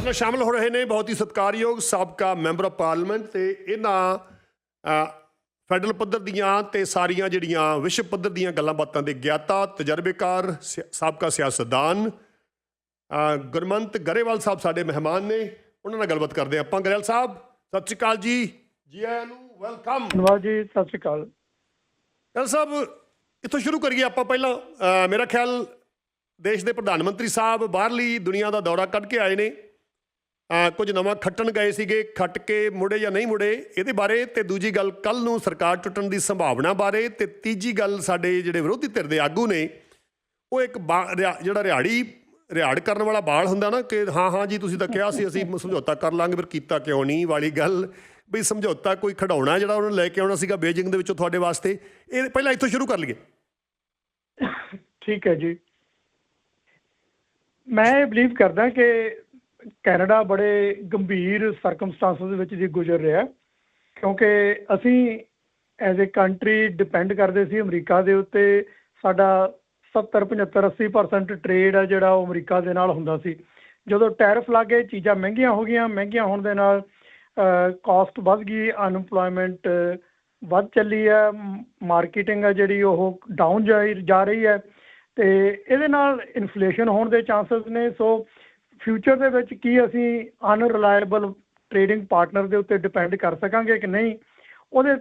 ਨਾਲ ਸ਼ਾਮਲ ਹੋ ਰਹੇ ਨੇ ਬਹੁਤ ਹੀ ਸਤਿਕਾਰਯੋਗ ਸਾਬਕਾ ਮੈਂਬਰ ਆਫ ਪਾਰਲੀਮੈਂਟ ਤੇ ਇਹਨਾਂ ਫੈਡਰਲ ਪੱਧਰ ਦੀਆਂ ਤੇ ਸਾਰੀਆਂ ਜਿਹੜੀਆਂ ਵਿਸ਼ਵ ਪੱਧਰ ਦੀਆਂ ਗੱਲਾਂ ਬਾਤਾਂ ਦੇ ਗਿਆਤਾ ਤਜਰਬੇਕਾਰ ਸਾਬਕਾ ਸਿਆਸਤਦਾਨ ਗੁਰਮੰਤ ਗਰੇਵਾਲ ਸਾਹਿਬ ਸਾਡੇ ਮਹਿਮਾਨ ਨੇ ਉਹਨਾਂ ਨਾਲ ਗੱਲਬਾਤ ਕਰਦੇ ਆਪਾਂ। ਗਰੇਵਾਲ ਸਾਹਿਬ ਸਤਿ ਸ਼੍ਰੀ ਅਕਾਲ ਜੀ। ਜੀ ਆਇਆਂ ਨੂੰ ਵੈਲਕਮ। ਧੰਨਵਾਦ ਜੀ ਸਤਿ ਸ਼੍ਰੀ ਅਕਾਲ। ਗਰੇਵਾਲ ਸਾਹਿਬ ਇੱਥੋਂ ਸ਼ੁਰੂ ਕਰੀਏ ਆਪਾਂ ਪਹਿਲਾਂ। ਮੇਰਾ ਖਿਆਲ ਦੇਸ਼ ਦੇ ਪ੍ਰਧਾਨ ਮੰਤਰੀ ਸਾਹਿਬ ਬਾਹਰਲੀ ਦੁਨੀਆ ਦਾ ਦੌਰਾ ਕੱਢ ਕੇ ਆਏ ਨੇ। ਕੁਝ ਨਵਾਂ ਖੱਟਣ ਗਏ ਸੀਗੇ, ਖੱਟ ਕੇ ਮੁੜੇ ਜਾਂ ਨਹੀਂ ਮੁੜੇ, ਇਹਦੇ ਬਾਰੇ ਤੇ ਦੂਜੀ ਗੱਲ ਕੱਲ ਨੂੰ ਸਰਕਾਰ ਟੁੱਟਣ ਦੀ ਸੰਭਾਵਨਾ ਬਾਰੇ ਤੇ ਤੀਜੀ ਗੱਲ ਸਾਡੇ ਜਿਹੜੇ ਵਿਰੋਧੀ ਧਿਰ ਦੇ ਆਗੂ ਨੇ, ਉਹ ਇੱਕ ਬਾ- ਰਿਆ- ਜਿਹੜਾ ਰਿਹਾੜੀ, ਰਿਹਾੜ ਕਰਨ ਵਾਲਾ ਬਾਲ ਹੁੰਦਾ ਨਾ ਕਿ ਹਾਂ ਹਾਂ ਜੀ ਤੁਸੀਂ ਤਾਂ ਕਿਹਾ ਸੀ, ਅਸੀਂ ਸਮਝੌਤਾ ਕਰ ਲਾਂਗੇ, ਫਿਰ ਕੀਤਾ ਕਿਉਂ ਨਹੀਂ ਵਾਲੀ ਗੱਲ, ਵੀ ਸਮਝੌਤਾ ਕੋਈ ਖਡਾਉਣਾ ਜਿਹੜਾ ਉਹਨਾਂ ਲੈ ਕੇ ਆਉਣਾ ਸੀਗਾ ਬੇਜਿੰਗ ਦੇ ਵਿੱਚੋਂ ਤੁਹਾਡੇ ਵਾਸਤੇ, ਇਹ ਪਹਿਲਾਂ ਇੱਥੋਂ ਸ਼ੁਰੂ ਕਰ ਲਈਏ। ਠੀਕ ਹੈ ਜੀ। ਮੈਂ ਇਹ ਬਲੀਵ ਕਰਦਾ ਕਿ ਕੈਨੇਡਾ ਬੜੇ ਗੰਭੀਰ ਸਰਕਮਸਟੈਂਸਸ ਦੇ ਵਿੱਚ ਜੀ ਗੁਜ਼ਰ ਰਿਹਾ ਕਿਉਂਕਿ ਅਸੀਂ ਐਜ਼ ਅ ਕੰਟਰੀ ਡਿਪੈਂਡ ਕਰਦੇ ਸੀ ਅਮਰੀਕਾ ਦੇ ਉੱਤੇ, ਸਾਡਾ 70 75 80% ਟ੍ਰੇਡ ਹੈ ਜਿਹੜਾ ਉਹ ਅਮਰੀਕਾ ਦੇ ਨਾਲ ਹੁੰਦਾ ਸੀ। ਜਦੋਂ ਟੈਰਿਫ ਲੱਗੇ, ਚੀਜ਼ਾਂ ਮਹਿੰਗੀਆਂ ਹੋ ਗਈਆਂ, ਮਹਿੰਗੀਆਂ ਹੋਣ ਦੇ ਨਾਲ ਕਾਸਟ ਵੱਧ ਗਈ ਅਨਪਲੋਇਮੈਂਟ ਵੱਧ ਚੱਲੀ ਹੈ ਮਾਰਕੀਟਿੰਗ ਹੈ ਜਿਹੜੀ ਉਹ ਡਾਊਨ ਜਾ ਰਹੀ ਹੈ ਤੇ ਇਹਦੇ ਨਾਲ ਇਨਫਲੇਸ਼ਨ ਹੋਣ ਦੇ ਚਾਂਸਸ ਨੇ ਸੋ ਫਿਊਚਰ ਦੇ ਵਿੱਚ ਕੀ ਅਸੀਂ ਅਨਰਿਲਾਇਬਲ ਟ੍ਰੇਡਿੰਗ ਪਾਰਟਨਰ ਦੇ ਉੱਤੇ ਡਿਪੈਂਡ ਕਰ ਸਕਾਂਗੇ ਕਿ ਨਹੀਂ, ਉਹਦੇ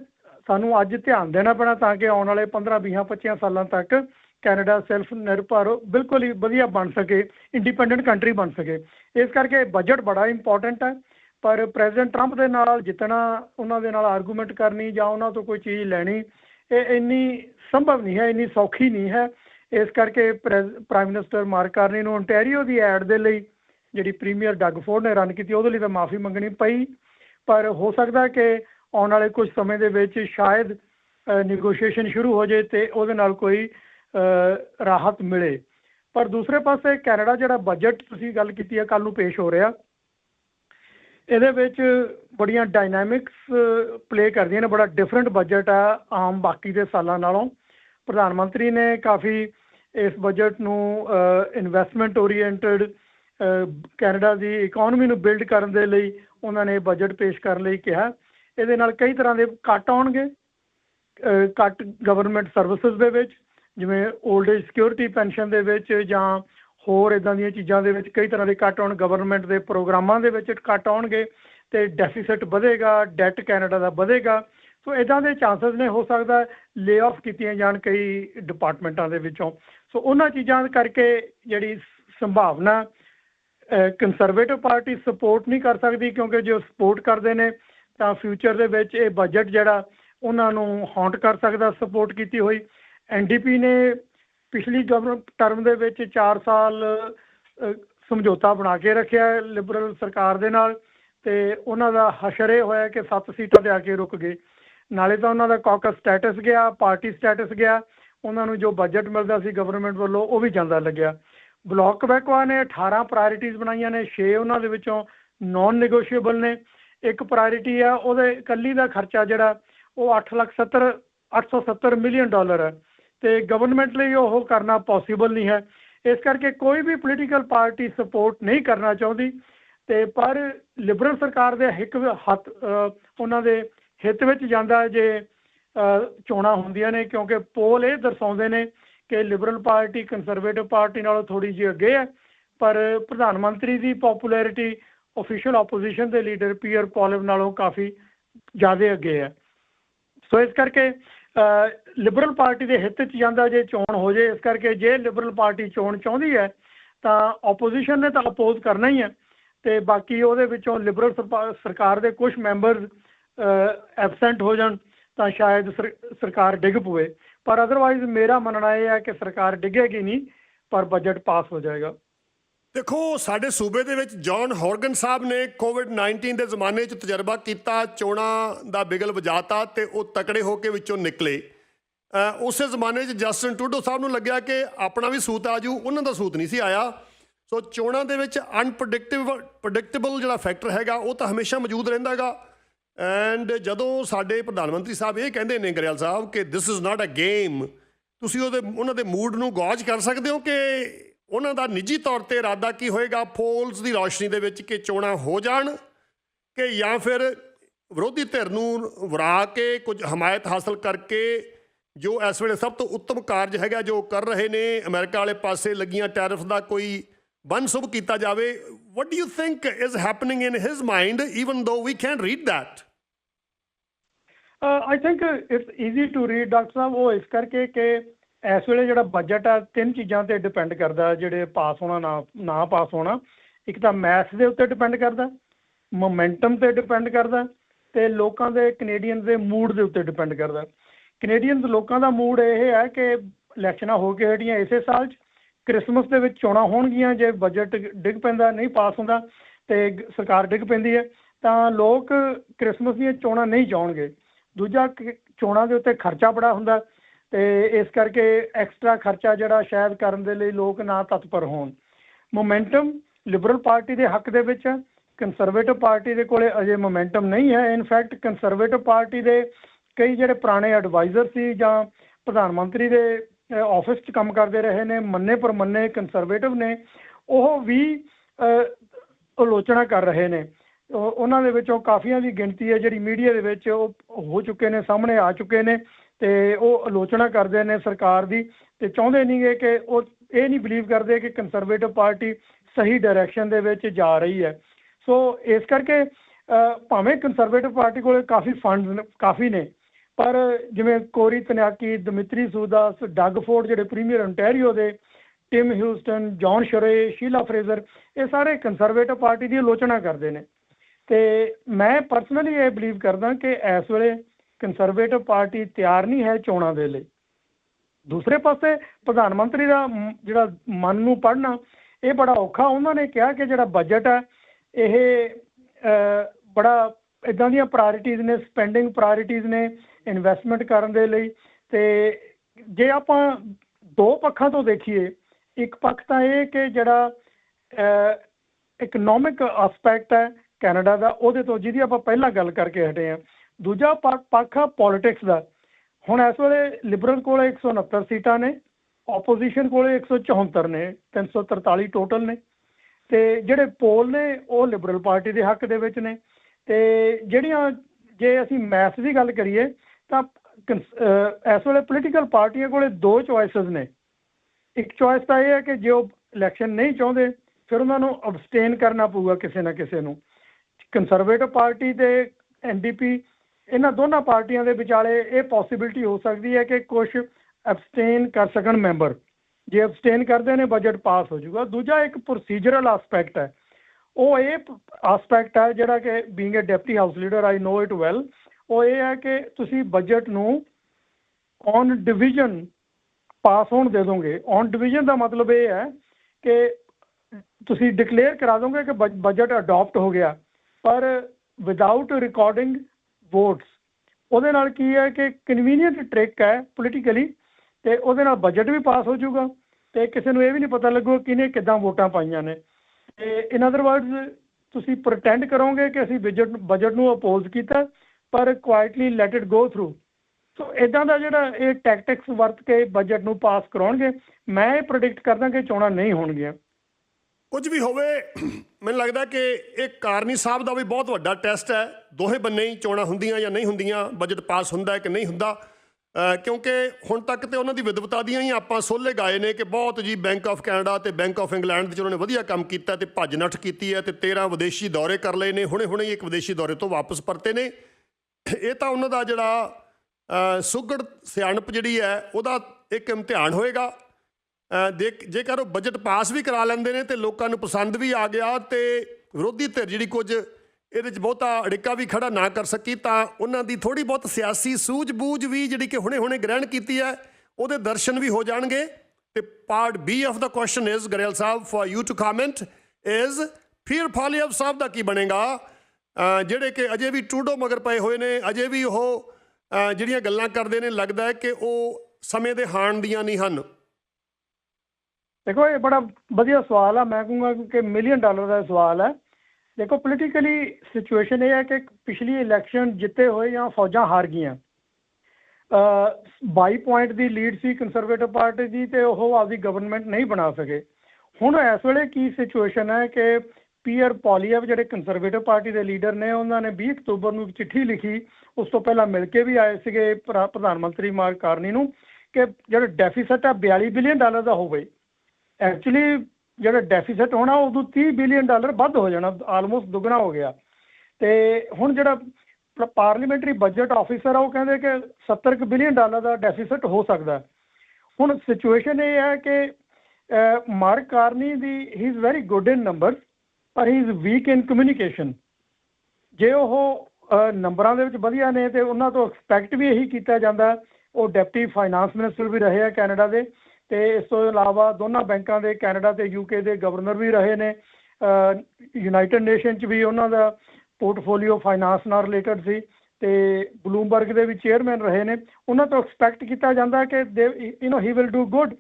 ਸਾਨੂੰ ਅੱਜ ਧਿਆਨ ਦੇਣਾ ਪੈਣਾ ਤਾਂ ਕਿ ਆਉਣ ਵਾਲੇ 15 20 25 ਸਾਲਾਂ ਤੱਕ ਕੈਨੇਡਾ ਸੈਲਫ ਨਿਰਭਰ ਬਿਲਕੁਲ ਹੀ ਵਧੀਆ ਬਣ ਸਕੇ ਇੰਡੀਪੈਂਡੈਂਟ ਕੰਟਰੀ ਬਣ ਸਕੇ। ਇਸ ਕਰਕੇ ਬਜਟ ਬੜਾ ਇੰਪੋਰਟੈਂਟ ਹੈ, ਪਰ ਪ੍ਰੈਜ਼ੀਡੈਂਟ ਟਰੰਪ ਦੇ ਨਾਲ ਜਿੱਤਣਾ, ਉਹਨਾਂ ਦੇ ਨਾਲ ਆਰਗੂਮੈਂਟ ਕਰਨੀ ਜਾਂ ਉਹਨਾਂ ਤੋਂ ਕੋਈ ਚੀਜ਼ ਲੈਣੀ, ਇਹ ਇੰਨੀ ਸੰਭਵ ਨਹੀਂ ਹੈ, ਇੰਨੀ ਸੌਖੀ ਨਹੀਂ ਹੈ। ਇਸ ਕਰਕੇ ਪ੍ਰਾਈਮ ਮਿਨਿਸਟਰ ਮਾਰਕ ਕਾਰਨੀ ਨੂੰ ontario ਦੀ ਐਡ ਦੇ ਲਈ ਜਿਹੜੀ ਪ੍ਰੀਮੀਅਰ ਡੱਗ ਫੋਰਡ ਨੇ ਰਨ ਕੀਤੀ, ਉਹਦੇ ਲਈ ਤਾਂ ਮਾਫੀ ਮੰਗਣੀ ਪਈ। ਪਰ ਹੋ ਸਕਦਾ ਕਿ ਆਉਣ ਵਾਲੇ ਕੁਝ ਸਮੇਂ ਦੇ ਵਿੱਚ ਸ਼ਾਇਦ ਨੈਗੋਸ਼ੀਏਸ਼ਨ ਸ਼ੁਰੂ ਹੋ ਜਾਏ ਤੇ ਉਹਦੇ ਨਾਲ ਕੋਈ ਰਾਹਤ ਮਿਲੇ। ਪਰ ਦੂਸਰੇ ਪਾਸੇ ਕੈਨੇਡਾ ਜਿਹੜਾ ਬਜਟ ਤੁਸੀਂ ਗੱਲ ਕੀਤੀ ਹੈ ਕੱਲ ਨੂੰ ਪੇਸ਼ ਹੋ ਰਿਹਾ। ਇਹਦੇ ਵਿੱਚ ਬੜੀਆਂ ਡਾਇਨਾਮਿਕਸ ਪਲੇ ਕਰਦੀਆਂ ਨੇ, ਬੜਾ ਡਿਫਰੈਂਟ ਬਜਟ ਆ ਆਮ ਬਾਕੀ ਦੇ ਸਾਲਾਂ ਨਾਲੋਂ। ਪ੍ਰਧਾਨ ਮੰਤਰੀ ਨੇ ਕਾਫੀ ਇਸ ਬਜਟ ਨੂੰ ਇਨਵੈਸਟਮੈਂਟ ਓਰੀਐਂਟਡ ਕੈਨੇਡਾ ਦੀ ਇਕਨੋਮੀ ਨੂੰ ਬਿਲਡ ਕਰਨ ਦੇ ਲਈ ਉਹਨਾਂ ਨੇ ਬਜਟ ਪੇਸ਼ ਕਰਨ ਲਈ ਕਿਹਾ। ਇਹਦੇ ਨਾਲ ਕਈ ਤਰ੍ਹਾਂ ਦੇ ਕੱਟ ਆਉਣਗੇ ਕੱਟ ਗਵਰਨਮੈਂਟ ਸਰਵਿਸਿਜ਼ ਦੇ ਵਿੱਚ, ਜਿਵੇਂ 올ਡ ਏਜ ਸਿਕਿਉਰਿਟੀ ਪੈਨਸ਼ਨ ਦੇ ਵਿੱਚ ਜਾਂ ਹੋਰ ਇਦਾਂ ਦੀਆਂ ਚੀਜ਼ਾਂ ਦੇ ਵਿੱਚ ਕਈ ਤਰ੍ਹਾਂ ਦੇ ਕੱਟ ਆਉਣ ਗਵਰਨਮੈਂਟ ਦੇ ਪ੍ਰੋਗਰਾਮਾਂ ਦੇ ਵਿੱਚ ਕੱਟ ਆਉਣਗੇ ਤੇ ਡੈਫਿਸਿਟ ਵਧੇਗਾ ਡੈਟ ਕੈਨੇਡਾ ਦਾ ਵਧੇਗਾ। ਸੋ ਇਦਾਂ ਦੇ ਚਾਂਸਸ ਨੇ, ਹੋ ਸਕਦਾ ਲੇ ਆਫ ਕੀਤੀਆਂ ਜਾਣ ਕਈ ਡਿਪਾਰਟਮੈਂਟਾਂ ਦੇ ਵਿੱਚੋਂ। ਸੋ ਉਹਨਾਂ ਚੀਜ਼ਾਂ ਕਰਕੇ ਜਿਹੜੀ ਸੰਭਾਵਨਾ ਕੰਜ਼ਰਵੇਟਿਵ ਪਾਰਟੀ ਸਪੋਰਟ ਨਹੀਂ ਕਰ ਸਕਦੀ ਕਿਉਂਕਿ ਜੇ ਉਹ ਸਪੋਰਟ ਕਰਦੇ ਨੇ, ਤਾਂ ਫਿਊਚਰ ਦੇ ਵਿੱਚ ਇਹ ਬਜਟ ਜਿਹੜਾ, ਉਹਨਾਂ ਨੂੰ ਹੌਂਟ ਕਰ ਸਕਦਾ ਸਪੋਰਟ ਕੀਤੀ ਹੋਈ। ਐਨਡੀਪੀ ਨੇ ਪਿਛਲੀ ਗਵਰਨਮੈਂਟ ਟਰਮ ਦੇ ਵਿੱਚ 4 ਸਾਲ ਸਮਝੌਤਾ ਬਣਾ ਕੇ ਰੱਖਿਆ ਲਿਬਰਲ ਸਰਕਾਰ ਦੇ ਨਾਲ ਤੇ ਉਹਨਾਂ ਦਾ ਹਸ਼ਰੇ ਹੋਇਆ ਕਿ 7 ਸੀਟਾਂ ਤੇ ਆ ਕੇ ਰੁਕ ਗਏ। ਨਾਲੇ ਤਾਂ ਉਹਨਾਂ ਦਾ ਕਾਕਸ ਸਟੇਟਸ ਗਿਆ ਪਾਰਟੀ ਸਟੇਟਸ ਗਿਆ, ਉਹਨਾਂ ਨੂੰ ਜੋ ਬਜਟ ਮਿਲਦਾ ਸੀ ਗਵਰਨਮੈਂਟ ਵੱਲੋਂ, ਉਹ ਵੀ ਜਾਂਦਾ ਲੱਗਿਆ। ਬਲਾਕ ਕਵੈਕਵਾ ਨੇ 18 ਪ੍ਰਾਇੋਰਟੀਆਂ ਬਣਾਈਆਂ ਨੇ 6 ਉਹਨਾਂ ਦੇ ਵਿੱਚੋਂ ਨਾਨ ਨੈਗੋਸ਼ੀਏਬਲ ਨੇ। ਇੱਕ ਪ੍ਰਾਇੋਰਟੀ ਆ, ਉਹਦੇ ਇਕੱਲੀ ਦਾ ਖਰਚਾ ਜਿਹੜਾ, ਉਹ 8 ਲੱਖ 70 870 ਮਿਲੀਅਨ ਡਾਲਰ ਹੈ ਤੇ ਗਵਰਨਮੈਂਟ ਲਈ ਉਹ ਕਰਨਾ ਪੋਸੀਬਲ ਨਹੀਂ ਹੈ। ਇਸ ਕਰਕੇ ਕੋਈ ਵੀ ਪੋਲੀਟੀਕਲ ਪਾਰਟੀ ਸਪੋਰਟ ਨਹੀਂ ਕਰਨਾ ਚਾਹੁੰਦੀ। ਤੇ ਪਰ ਲਿਬਰਲ ਸਰਕਾਰ ਦੇ ਹਿੱਕ ਹੱਥ ਉਹਨਾਂ ਦੇ ਹਿੱਤ ਵਿੱਚ ਜਾਂਦਾ ਜੇ ਚੋਣਾਂ ਹੁੰਦੀਆਂ ਨੇ, ਕਿਉਂਕਿ ਪੋਲ ਇਹ ਦਰਸਾਉਂਦੇ ਨੇ ਕਿ ਲਿਬਰਲ ਪਾਰਟੀ ਕੰਜ਼ਰਵੇਟਿਵ ਪਾਰਟੀ ਨਾਲੋਂ ਥੋੜੀ ਜਿਹੀ ਅੱਗੇ ਹੈ, ਪਰ ਪ੍ਰਧਾਨ ਮੰਤਰੀ ਦੀ ਪਪੂਲੈਰਿਟੀ ਅਫੀਸ਼ੀਅਲ ਆਪੋਜੀਸ਼ਨ ਦੇ ਲੀਡਰ ਪੀਅਰ ਪੋਲਿਵ ਨਾਲੋਂ ਕਾਫੀ ਜ਼ਿਆਦਾ ਅੱਗੇ ਹੈ। ਸੋ ਇਸ ਕਰਕੇ ਲਿਬਰਲ ਪਾਰਟੀ ਦੇ ਹਿੱਤ 'ਚ ਜਾਂਦਾ ਜੇ ਚੋਣ ਹੋ ਜੇ, ਇਸ ਕਰਕੇ ਜੇ ਲਿਬਰਲ ਪਾਰਟੀ ਚੋਣ ਚਾਹੁੰਦੀ ਹੈ, ਤਾਂ ਆਪੋਜੀਸ਼ਨ ਨੇ ਤਾਂ ਅਪੋਜ਼ ਕਰਨਾ ਹੀ ਹੈ ਤੇ ਬਾਕੀ ਉਹਦੇ ਵਿੱਚੋਂ ਲਿਬਰਲ ਸਰਕਾਰ ਦੇ ਕੁਝ ਮੈਂਬਰ ਐਬਸੈਂਟ ਹੋ ਜਾਣ ਤਾਂ ਸ਼ਾਇਦ ਸਰ- ਸਰਕਾਰ ਡਿੱਗ ਪਵੇ। ਪਰ ਅਦਰਵਾਈਜ਼ ਮੇਰਾ ਮੰਨਣਾ ਇਹ ਹੈ ਕਿ ਸਰਕਾਰ ਡਿੱਗੇਗੀ ਨਹੀਂ, ਪਰ ਬਜਟ ਪਾਸ ਹੋ ਜਾਏਗਾ। ਦੇਖੋ, ਸਾਡੇ ਸੂਬੇ ਦੇ ਵਿੱਚ ਜੌਨ ਹੌਰਗਨ ਸਾਹਿਬ ਨੇ ਕੋਵਿਡ-19 ਦੇ ਜ਼ਮਾਨੇ 'ਚ ਤਜਰਬਾ ਕੀਤਾ, ਚੋਣਾਂ ਦਾ ਬਿਗਲ ਵਜਾਤਾ ਤੇ ਉਹ ਤਕੜੇ ਹੋ ਕੇ ਵਿੱਚੋਂ ਨਿਕਲੇ। ਉਸੇ ਜ਼ਮਾਨੇ 'ਚ ਜਸਟਨ ਟੂਡੋ ਸਾਹਿਬ ਨੂੰ ਲੱਗਿਆ ਕਿ ਆਪਣਾ ਵੀ ਸੂਤ ਆਜੂ ਉਹਨਾਂ ਦਾ ਸੂਤ ਨਹੀਂ ਸੀ ਆਇਆ। ਸੋ ਚੋਣਾਂ ਦੇ ਵਿੱਚ ਅਨਪ੍ਰੈਡਿਕਟੇਬਲ ਪ੍ਰੈਡਿਕਟੇਬਲ ਜਿਹੜਾ ਫੈਕਟਰ ਹੈਗਾ, ਉਹ ਤਾਂ ਹਮੇਸ਼ਾ ਮੌਜੂਦ ਰਹਿੰਦਾਗਾ ਐਂਡ ਜਦੋਂ ਸਾਡੇ ਪ੍ਰਧਾਨ ਮੰਤਰੀ ਸਾਹਿਬ ਇਹ ਕਹਿੰਦੇ ਨੇ ਗਰੇਵਾਲ ਸਾਹਿਬ ਕਿ this is not a game ਤੁਸੀਂ ਉਹਦੇ, ਉਹਨਾਂ ਦੇ ਮੂਡ ਨੂੰ ਗੌਜ ਕਰ ਸਕਦੇ ਹੋ ਕਿ ਉਹਨਾਂ ਦਾ ਨਿੱਜੀ ਤੌਰ ਤੇ ਇਰਾਦਾ ਕੀ ਹੋਏਗਾ? ਫੋਲਸ ਦੀ ਰੌਸ਼ਨੀ ਦੇ ਵਿੱਚ ਕਿ ਚੋਣਾਂ ਹੋ ਜਾਣ ਕਿ ਜਾਂ ਫਿਰ ਵਿਰੋਧੀ ਧਿਰ ਨੂੰ ਵਰਾ ਕੇ ਕੁਝ ਹਮਾਇਤ ਹਾਸਲ ਕਰਕੇ ਜੋ ਇਸ ਵੇਲੇ ਸਭ ਤੋਂ ਉੱਤਮ ਕਾਰਜ ਹੈਗਾ ਜੋ ਕਰ ਰਹੇ ਨੇ, ਅਮਰੀਕਾ ਵਾਲੇ ਪਾਸੇ ਲੱਗੀਆਂ ਟੈਰਿਫ ਦਾ ਕੋਈ ਬੰਸੁਬ ਕੀਤਾ ਜਾਵੇ what do you think is happening in his mind even though we can read that I think it's easy to read doctor ਸਾਹਿਬ, ਉਹ ਇਸ ਕਰਕੇ ਕਿ ਇਸ ਵੇਲੇ ਜਿਹੜਾ ਬਜਟ ਆ, ਤਿੰਨ ਚੀਜ਼ਾਂ ਤੇ ਡਿਪੈਂਡ ਕਰਦਾ, ਜਿਹੜੇ ਪਾਸ ਹੋਣਾ, ਨਾ ਨਾ ਪਾਸ ਹੋਣਾ। ਇੱਕ ਤਾਂ ਮੈਥ ਦੇ ਉੱਤੇ ਡਿਪੈਂਡ ਕਰਦਾ ਮੋਮੈਂਟਮ ਤੇ ਡਿਪੈਂਡ ਕਰਦਾ, ਤੇ ਲੋਕਾਂ ਦੇ ਕੈਨੇਡੀਅਨ ਦੇ ਮੂਡ ਦੇ ਉੱਤੇ ਡਿਪੈਂਡ ਕਰਦਾ। ਕੈਨੇਡੀਅਨ ਲੋਕਾਂ ਦਾ ਮੂਡ ਇਹ ਹੈ ਕਿ ਇਲੈਕਸ਼ਨਾਂ ਹੋ ਕੇ ਹਟੀਆਂ ਇਸੇ ਸਾਲ 'ਚ ਕ੍ਰਿਸਮਸ ਦੇ ਵਿੱਚ ਚੋਣਾਂ ਹੋਣਗੀਆਂ, ਜੇ ਬਜਟ ਡਿੱਗ ਪੈਂਦਾ, ਨਹੀਂ ਪਾਸ ਹੁੰਦਾ, ਤੇ ਸਰਕਾਰ ਡਿੱਗ ਪੈਂਦੀ ਹੈ, ਤਾਂ ਲੋਕ ਕ੍ਰਿਸਮਸ ਦੀਆਂ ਚੋਣਾਂ ਨਹੀਂ ਚਾਹਣਗੇ। ਦੂਜਾ ਕਿ ਚੋਣਾਂ ਦੇ ਉੱਤੇ ਖਰਚਾ ਬੜਾ ਹੁੰਦਾ ਤੇ ਇਸ ਕਰਕੇ ਐਕਸਟਰਾ ਖਰਚਾ ਜਿਹੜਾ ਸ਼ਾਇਦ ਕਰਨ ਦੇ ਲਈ ਲੋਕ ਨਾ ਤਤਪਰ ਹੋਣ। ਮੋਮੈਂਟਮ ਲਿਬਰਲ ਪਾਰਟੀ ਦੇ ਹੱਕ ਦੇ ਵਿੱਚ ਕੰਸਰਵੇਟਿਵ ਪਾਰਟੀ ਦੇ ਕੋਲੇ ਅਜੇ ਮੋਮੈਂਟਮ ਨਹੀਂ ਹੈ। ਇਨਫੈਕਟ ਕੰਸਰਵੇਟਿਵ ਪਾਰਟੀ ਦੇ ਕਈ ਜਿਹੜੇ ਪੁਰਾਣੇ ਐਡਵਾਈਜ਼ਰ ਸੀ ਜਾਂ ਪ੍ਰਧਾਨ ਮੰਤਰੀ ਦੇ ਆਫਿਸ 'ਚ ਕੰਮ ਕਰਦੇ ਰਹੇ ਨੇ, ਮੰਨੇ ਪਰ ਮੰਨੇ ਕੰਸਰਵੇਟਿਵ ਨੇ, ਉਹ ਵੀ ਆਲੋਚਨਾ ਕਰ ਰਹੇ ਨੇ। ਉਹ- ਉਹਨਾਂ ਦੇ ਵਿੱਚੋਂ ਕਾਫੀਆਂ ਦੀ ਗਿਣਤੀ ਹੈ, ਜਿਹੜੀ ਮੀਡੀਆ ਦੇ ਵਿੱਚ ਉਹ ਹੋ ਚੁੱਕੇ ਨੇ, ਸਾਹਮਣੇ ਆ ਚੁੱਕੇ ਨੇ ਤੇ ਉਹ ਆਲੋਚਨਾ ਕਰਦੇ ਨੇ ਸਰਕਾਰ ਦੀ ਤੇ ਚਾਹੁੰਦੇ ਨਹੀਂਗੇ ਕਿ ਉਹ ਇਹ ਨਹੀਂ ਬਲੀਵ ਕਰਦੇ ਕਿ ਕੰਜ਼ਰਵੇਟਿਵ ਪਾਰਟੀ ਸਹੀ ਡਾਇਰੈਕਸ਼ਨ ਦੇ ਵਿੱਚ ਜਾ ਰਹੀ ਹੈ। ਸੋ ਇਸ ਕਰਕੇ ਭਾਵੇਂ ਕੰਜ਼ਰਵੇਟਿਵ ਪਾਰਟੀ ਕੋਲ ਕਾਫੀ ਫੰਡ ਕਾਫੀ ਨੇ, ਪਰ ਜਿਵੇਂ Kory Teneycke, Dimitri Soudas, Doug Ford ਜਿਹੜੇ ਪ੍ਰੀਮੀਅਰ ਅੰਟੈਰੀਓ ਦੇ ਟਿਮ ਹਿਊਸਟਨ ਜੌਨ ਸ਼ਰੇ ਸ਼ੀਲਾ ਫਰੇਜ਼ਰ ਇਹ ਸਾਰੇ ਕੰਜ਼ਰਵੇਟਿਵ ਪਾਰਟੀ ਦੀ ਆਲੋਚਨਾ ਕਰਦੇ ਨੇ। ਤੇ ਮੈਂ ਪਰਸਨਲੀ ਇਹ ਬਲੀਵ ਕਰਦਾ ਕਿ ਇਸ ਵੇਲੇ ਕੰਸਰਵੇਟਿਵ ਪਾਰਟੀ ਤਿਆਰ ਨਹੀਂ ਹੈ ਚੋਣਾਂ ਦੇ ਲਈ। ਦੂਸਰੇ ਪਾਸੇ ਪ੍ਰਧਾਨ ਮੰਤਰੀ ਦਾ ਜਿਹੜਾ ਮਨ ਨੂੰ ਪੜਨਾ ਇਹ ਬੜਾ ਔਖਾ। ਉਹਨਾਂ ਨੇ ਕਿਹਾ ਕਿ ਜਿਹੜਾ ਬਜਟ ਹੈ ਇਹ ਬੜਾ ਇਦਾਂ ਦੀਆਂ ਪ੍ਰਾਇੋਰਟੀਆਂ ਨੇ ਸਪੈਂਡਿੰਗ ਪ੍ਰਾਇੋਰਟੀਆਂ ਨੇ ਇਨਵੈਸਟਮੈਂਟ ਕਰਨ ਦੇ ਲਈ। ਤੇ ਜੇ ਆਪਾਂ ਦੋ ਪੱਖਾਂ ਤੋਂ ਦੇਖੀਏ, ਇੱਕ ਪੱਖ ਤਾਂ ਇਹ ਕਿ ਜਿਹੜਾ ਇਕਨੋਮਿਕ ਐਸਪੈਕਟ ਹੈ ਕੈਨੇਡਾ ਦਾ, ਉਹਦੇ ਤੋਂ ਜਿਹਦੀ ਆਪਾਂ ਪਹਿਲਾਂ ਗੱਲ ਕਰਕੇ ਹਟੇ ਆ ਦੂਜਾ ਪ- ਪੱਖ ਆ ਪੋਲਿਟਿਕਸ ਦਾ। ਹੁਣ ਇਸ ਵੇਲੇ ਲਿਬਰਲ ਕੋਲੇ 169 ਸੀਟਾਂ ਨੇ ਆਪੋਜੀਸ਼ਨ ਕੋਲੇ 174 ਨੇ 343 ਟੋਟਲ ਨੇ। ਤੇ ਜਿਹੜੇ ਪੋਲ ਨੇ, ਉਹ ਲਿਬਰਲ ਪਾਰਟੀ ਦੇ ਹੱਕ ਦੇ ਵਿੱਚ ਨੇ। ਤੇ ਜਿਹੜੀਆਂ, ਜੇ ਅਸੀਂ ਮੈਥ ਦੀ ਗੱਲ ਕਰੀਏ, ਤਾਂ ਕਨਸ- ਇਸ ਵੇਲੇ ਪੋਲੀਟੀਕਲ ਪਾਰਟੀਆਂ ਕੋਲੇ ਦੋ ਚੁਆਇਸਸ ਨੇ। ਇੱਕ ਚੁਆਇਸ ਤਾਂ ਇਹ ਹੈ ਕਿ ਜੇ ਉਹ ਇਲੈਕਸ਼ਨ ਨਹੀਂ ਚਾਹੁੰਦੇ, ਫਿਰ ਉਹਨਾਂ ਨੂੰ ਅਬਸਟੇਨ ਕਰਨਾ ਪਊਗਾ ਕਿਸੇ ਨਾ ਕਿਸੇ ਨੂੰ। ਕੰਸਰਵੇਟਿਵ ਪਾਰਟੀ ਅਤੇ ਐੱਨ ਡੀ ਪੀ ਇਹਨਾਂ ਦੋਨਾਂ ਪਾਰਟੀਆਂ ਦੇ ਵਿਚਾਲੇ ਇਹ ਪੋਸਿਬਿਲਿਟੀ ਹੋ ਸਕਦੀ ਹੈ ਕਿ ਕੁਛ ਐਬਸਟੇਨ ਕਰ ਸਕਣ ਮੈਂਬਰ ਜੇ ਅਬਸਟੇਨ ਕਰਦੇ ਨੇ ਬਜਟ ਪਾਸ ਹੋ ਜਾਊਗਾ। ਦੂਜਾ ਇੱਕ ਪ੍ਰੋਸੀਜਰਲ ਆਸਪੈਕਟ ਹੈ। ਉਹ ਇਹ ਆਸਪੈਕਟ ਹੈ ਜਿਹੜਾ ਕਿ being a deputy house leader I know it well ਉਹ ਇਹ ਹੈ ਕਿ ਤੁਸੀਂ ਬਜਟ ਨੂੰ ਔਨ ਡਿਵੀਜ਼ਨ ਪਾਸ ਹੋਣ ਦੇ ਦੋਗੇ। ਔਨ ਡਿਵੀਜ਼ਨ ਦਾ ਮਤਲਬ ਇਹ ਹੈ ਕਿ ਤੁਸੀਂ ਡਿਕਲੇਅਰ ਕਰਾ ਦੋਗੇ ਕਿ ਬਜਟ ਅਡਾਪਟ ਹੋ ਗਿਆ। ਪਰ ਵਿਦਆਊਟ ਰਿਕਾਰਡਿੰਗ ਵੋਟਸ ਉਹਦੇ ਨਾਲ ਕੀ ਹੈ ਕਿ ਕਨਵੀਨੀਅੰਟ ਟ੍ਰਿਕ ਹੈ ਪੋਲੀਟੀਕਲੀ ਤੇ ਉਹਦੇ ਨਾਲ ਬਜਟ ਵੀ ਪਾਸ ਹੋ ਜਾਊਗਾ ਤੇ ਕਿਸੇ ਨੂੰ ਇਹ ਵੀ ਨਹੀਂ ਪਤਾ ਲੱਗੂਗਾ ਕਿਹਨੇ ਕਿੱਦਾਂ ਵੋਟਾਂ ਪਾਈਆਂ ਨੇ। ਤੇ ਇਨ ਅਦਰ ਵਰਡਸ ਤੁਸੀਂ ਪ੍ਰਟੈਂਡ ਕਰੋਗੇ ਕਿ ਅਸੀਂ ਬਜਟ ਬਜਟ ਨੂੰ ਅਪੋਜ਼ ਕੀਤਾ, ਪਰ quietly let it go through so ਇਦਾਂ ਦਾ ਜਿਹੜਾ ਇਹ ਟੈਕਟਿਕਸ ਵਰਤ ਕੇ ਬਜਟ ਨੂੰ ਪਾਸ ਕਰਾਉਣਗੇ, ਮੈਂ ਇਹ ਪ੍ਰੈਡਿਕਟ ਕਰਦਾ ਕਿ ਚੋਣਾਂ ਨਹੀਂ ਹੋਣਗੀਆਂ। ਕੁਝ ਵੀ ਹੋਵੇ, ਮੈਨੂੰ ਲੱਗਦਾ ਕਿ ਇਹ ਕਾਰਨੀ ਸਾਹਿਬ ਦਾ ਵੀ ਬਹੁਤ ਵੱਡਾ ਟੈਸਟ ਹੈ। ਦੋਹੇ ਬੰਨੇ ਹੀ ਚੋਣਾਂ ਹੁੰਦੀਆਂ ਜਾਂ ਨਹੀਂ ਹੁੰਦੀਆਂ ਬਜਟ ਪਾਸ ਹੁੰਦਾ ਹੈ ਕਿ ਨਹੀਂ ਹੁੰਦਾ। ਕਿਉਂਕਿ ਹੁਣ ਤੱਕ ਤੇ ਉਹਨਾਂ ਦੀ ਵਿਦਵਤਾ ਦੀਆਂ ਹੀ ਆਪਾਂ ਸੋਲੇ ਗਾਏ ਨੇ ਕਿ ਬਹੁਤ ਜੀ ਬੈਂਕ ਆਫ ਕੈਨੇਡਾ ਤੇ ਬੈਂਕ ਆਫ ਇੰਗਲੈਂਡ ਦੇ 'ਚ ਉਹਨਾਂ ਨੇ ਵਧੀਆ ਕੰਮ ਕੀਤਾ ਤੇ ਭੱਜ ਨੱਠ ਕੀਤੀ ਹੈ ਤੇ 13 ਵਿਦੇਸ਼ੀ ਦੌਰੇ ਕਰ ਲਏ ਨੇ ਹੁਣੇ ਹੁਣੇ ਹੀ ਇੱਕ ਵਿਦੇਸ਼ੀ ਦੌਰੇ ਤੋਂ ਵਾਪਸ ਪਰਤੇ ਨੇ। ਇਹ ਤਾਂ ਉਹਨਾਂ ਦਾ ਜਿਹੜਾ ਅਹ ਸਿਆਣਪ ਜਿਹੜੀ ਹੈ, ਉਹਦਾ ਇੱਕ ਇਮਤਿਹਾਨ ਹੋਏਗਾ। ਜੇਕਰ ਉਹ ਬਜਟ ਪਾਸ ਵੀ ਕਰਾ ਲੈਂਦੇ ਨੇ ਤੇ ਲੋਕਾਂ ਨੂੰ ਪਸੰਦ ਵੀ ਆ ਗਿਆ ਤੇ ਵਿਰੋਧੀ ਧਿਰ ਜਿਹੜੀ ਕੁਝ ਇਹਦੇ 'ਚ ਬਹੁਤਾ ਅੜਿੱਕਾ ਵੀ ਖੜਾ ਨਾ ਕਰ ਸਕੀ, ਤਾਂ ਉਹਨਾਂ ਦੀ ਥੋੜੀ ਬਹੁਤ ਸਿਆਸੀ ਸੂਝ-ਬੂਝ ਵੀ ਜਿਹੜੀ ਕਿ ਹੁਣੇ-ਹੁਣੇ ਗ੍ਰਹਿਣ ਕੀਤੀ ਹੈ, ਉਹਦੇ ਦਰਸ਼ਨ ਵੀ ਹੋ ਜਾਣਗੇ। ਤੇ ਪਾਰਟ ਬੀ ਆਫ ਦਾ question is Grewal Sahib for you to comment is ਫਿਰ ਫਾਲੀਅਬ ਸਾਹਿਬ ਦਾ ਕੀ ਬਣੇਗਾ? ਜਿਹੜੇ ਕਿ ਅਜੇ ਵੀ ਟੂਡੋ ਮਗਰ ਪਏ ਹੋਏ ਨੇ, ਅਜੇ ਵੀ ਉਹ ਜਿਹੜੀਆਂ ਗੱਲਾਂ ਕਰਦੇ ਨੇ, ਲੱਗਦਾ ਹੈ ਕਿ ਉਹ ਸਮੇਂ ਦੇ ਹਾਣ ਦੀਆਂ ਨਹੀਂ ਹਨ। ਦੇਖੋ, ਇਹ ਬੜਾ ਵਧੀਆ ਸਵਾਲ ਆ। ਮੈਂ ਕਹੂੰਗਾ ਕਿ ਮਿਲੀਅਨ ਡਾਲਰ ਦਾ ਸਵਾਲ ਹੈ ਦੇਖੋ ਪੋਲੀਟੀਕਲੀ ਸਿਚੁਏਸ਼ਨ ਇਹ ਹੈ ਕਿ ਪਿਛਲੀ ਇਲੈਕਸ਼ਨ ਜਿੱਤੇ ਹੋਏ ਜਾਂ ਫੌਜਾਂ ਹਾਰ ਗਈਆਂ। ਅ 22 ਪੁਆਇੰਟ ਦੀ ਲੀਡ ਸੀ ਕੰਜ਼ਰਵੇਟਿਵ ਪਾਰਟੀ ਦੀ ਤੇ ਉਹ ਆਪਦੀ ਗਵਰਨਮੈਂਟ ਨਹੀਂ ਬਣਾ ਸਕੇ। ਹੁਣ ਇਸ ਵੇਲੇ ਕੀ ਸਿਚੁਏਸ਼ਨ ਹੈ ਕਿ ਪੀਅਰ ਪੋਲੀਅਵ ਜਿਹੜੇ ਕੰਜ਼ਰਵੇਟਿਵ ਪਾਰਟੀ ਦੇ ਲੀਡਰ ਨੇ, ਉਹਨਾਂ ਨੇ 20 ਅਕਤੂਬਰ ਨੂੰ ਇੱਕ ਚਿੱਠੀ ਲਿਖੀ। ਉਸ ਤੋਂ ਪਹਿਲਾਂ ਮਿਲ ਕੇ ਵੀ ਆਏ ਸੀਗੇ ਪ੍ਰ- ਪ੍ਰਧਾਨ ਮੰਤਰੀ ਮਾਰਕ ਕਾਰਨੀ ਨੂੰ ਕਿ ਜਿਹੜਾ ਡੈਫਿਸਿਟ ਆ 42 ਬਿਲੀਅਨ ਡਾਲਰ ਦਾ ਹੋਵੇ। ਐਕਚੁਅਲੀ ਜਿਹੜਾ ਡੈਫੀਸਿਟ ਹੋਣਾ ਉਦੋਂ 30 ਬਿਲੀਅਨ ਡਾਲਰ ਵੱਧ ਹੋ ਜਾਣਾ ਆਲਮੋਸਟ ਦੁੱਗਣਾ ਹੋ ਗਿਆ। ਤੇ ਹੁਣ ਜਿਹੜਾ ਪਾਰਲੀਮੈਂਟਰੀ ਬਜਟ ਆਫੀਸਰ ਆ, ਉਹ ਕਹਿੰਦੇ ਕਿ 70 ਕੁ ਬਿਲੀਅਨ ਡਾਲਰ ਦਾ ਡੈਫੀਸਿਟ ਹੋ ਸਕਦਾ ਹੁਣ ਸਿਚੁਏਸ਼ਨ ਇਹ ਹੈ ਕਿ Mark Carney the he is very good in number ਪਰ he is weak in communication ਜੇ ਉਹ ਨੰਬਰਾਂ ਦੇ ਵਿੱਚ ਵਧੀਆ ਨੇ, ਤੇ ਉਹਨਾਂ ਤੋਂ ਐਕਸਪੈਕਟ ਵੀ ਇਹੀ ਕੀਤਾ ਜਾਂਦਾ। ਉਹ ਡਿਪਟੀ ਫਾਈਨਾਂਸ ਮਿਨਿਸਟਰ ਵੀ ਰਹੇ ਆ ਕੈਨੇਡਾ ਦੇ। ਤੇ ਇਸ ਤੋਂ ਇਲਾਵਾ ਦੋਨਾਂ ਬੈਂਕਾਂ ਦੇ ਕੈਨੇਡਾ ਤੇ ਯੂਕੇ ਦੇ ਗਵਰਨਰ ਵੀ ਰਹੇ ਨੇ। ਯੂਨਾਈਟਿਡ ਨੇਸ਼ਨ ਚ ਵੀ ਉਹਨਾਂ ਦਾ ਪੋਰਟਫੋਲੀਓ ਫਾਈਨਾਂਸ ਨਾਲ ਰਿਲੇਟਡ ਸੀ ਤੇ ਬਲੂਮਬਰਗ ਦੇ ਵੀ ਚੇਅਰਮੈਨ ਰਹੇ ਨੇ। ਉਹਨਾਂ ਤੋਂ ਐਕਸਪੈਕਟ ਕੀਤਾ ਜਾਂਦਾ ਕਿ you know he will do good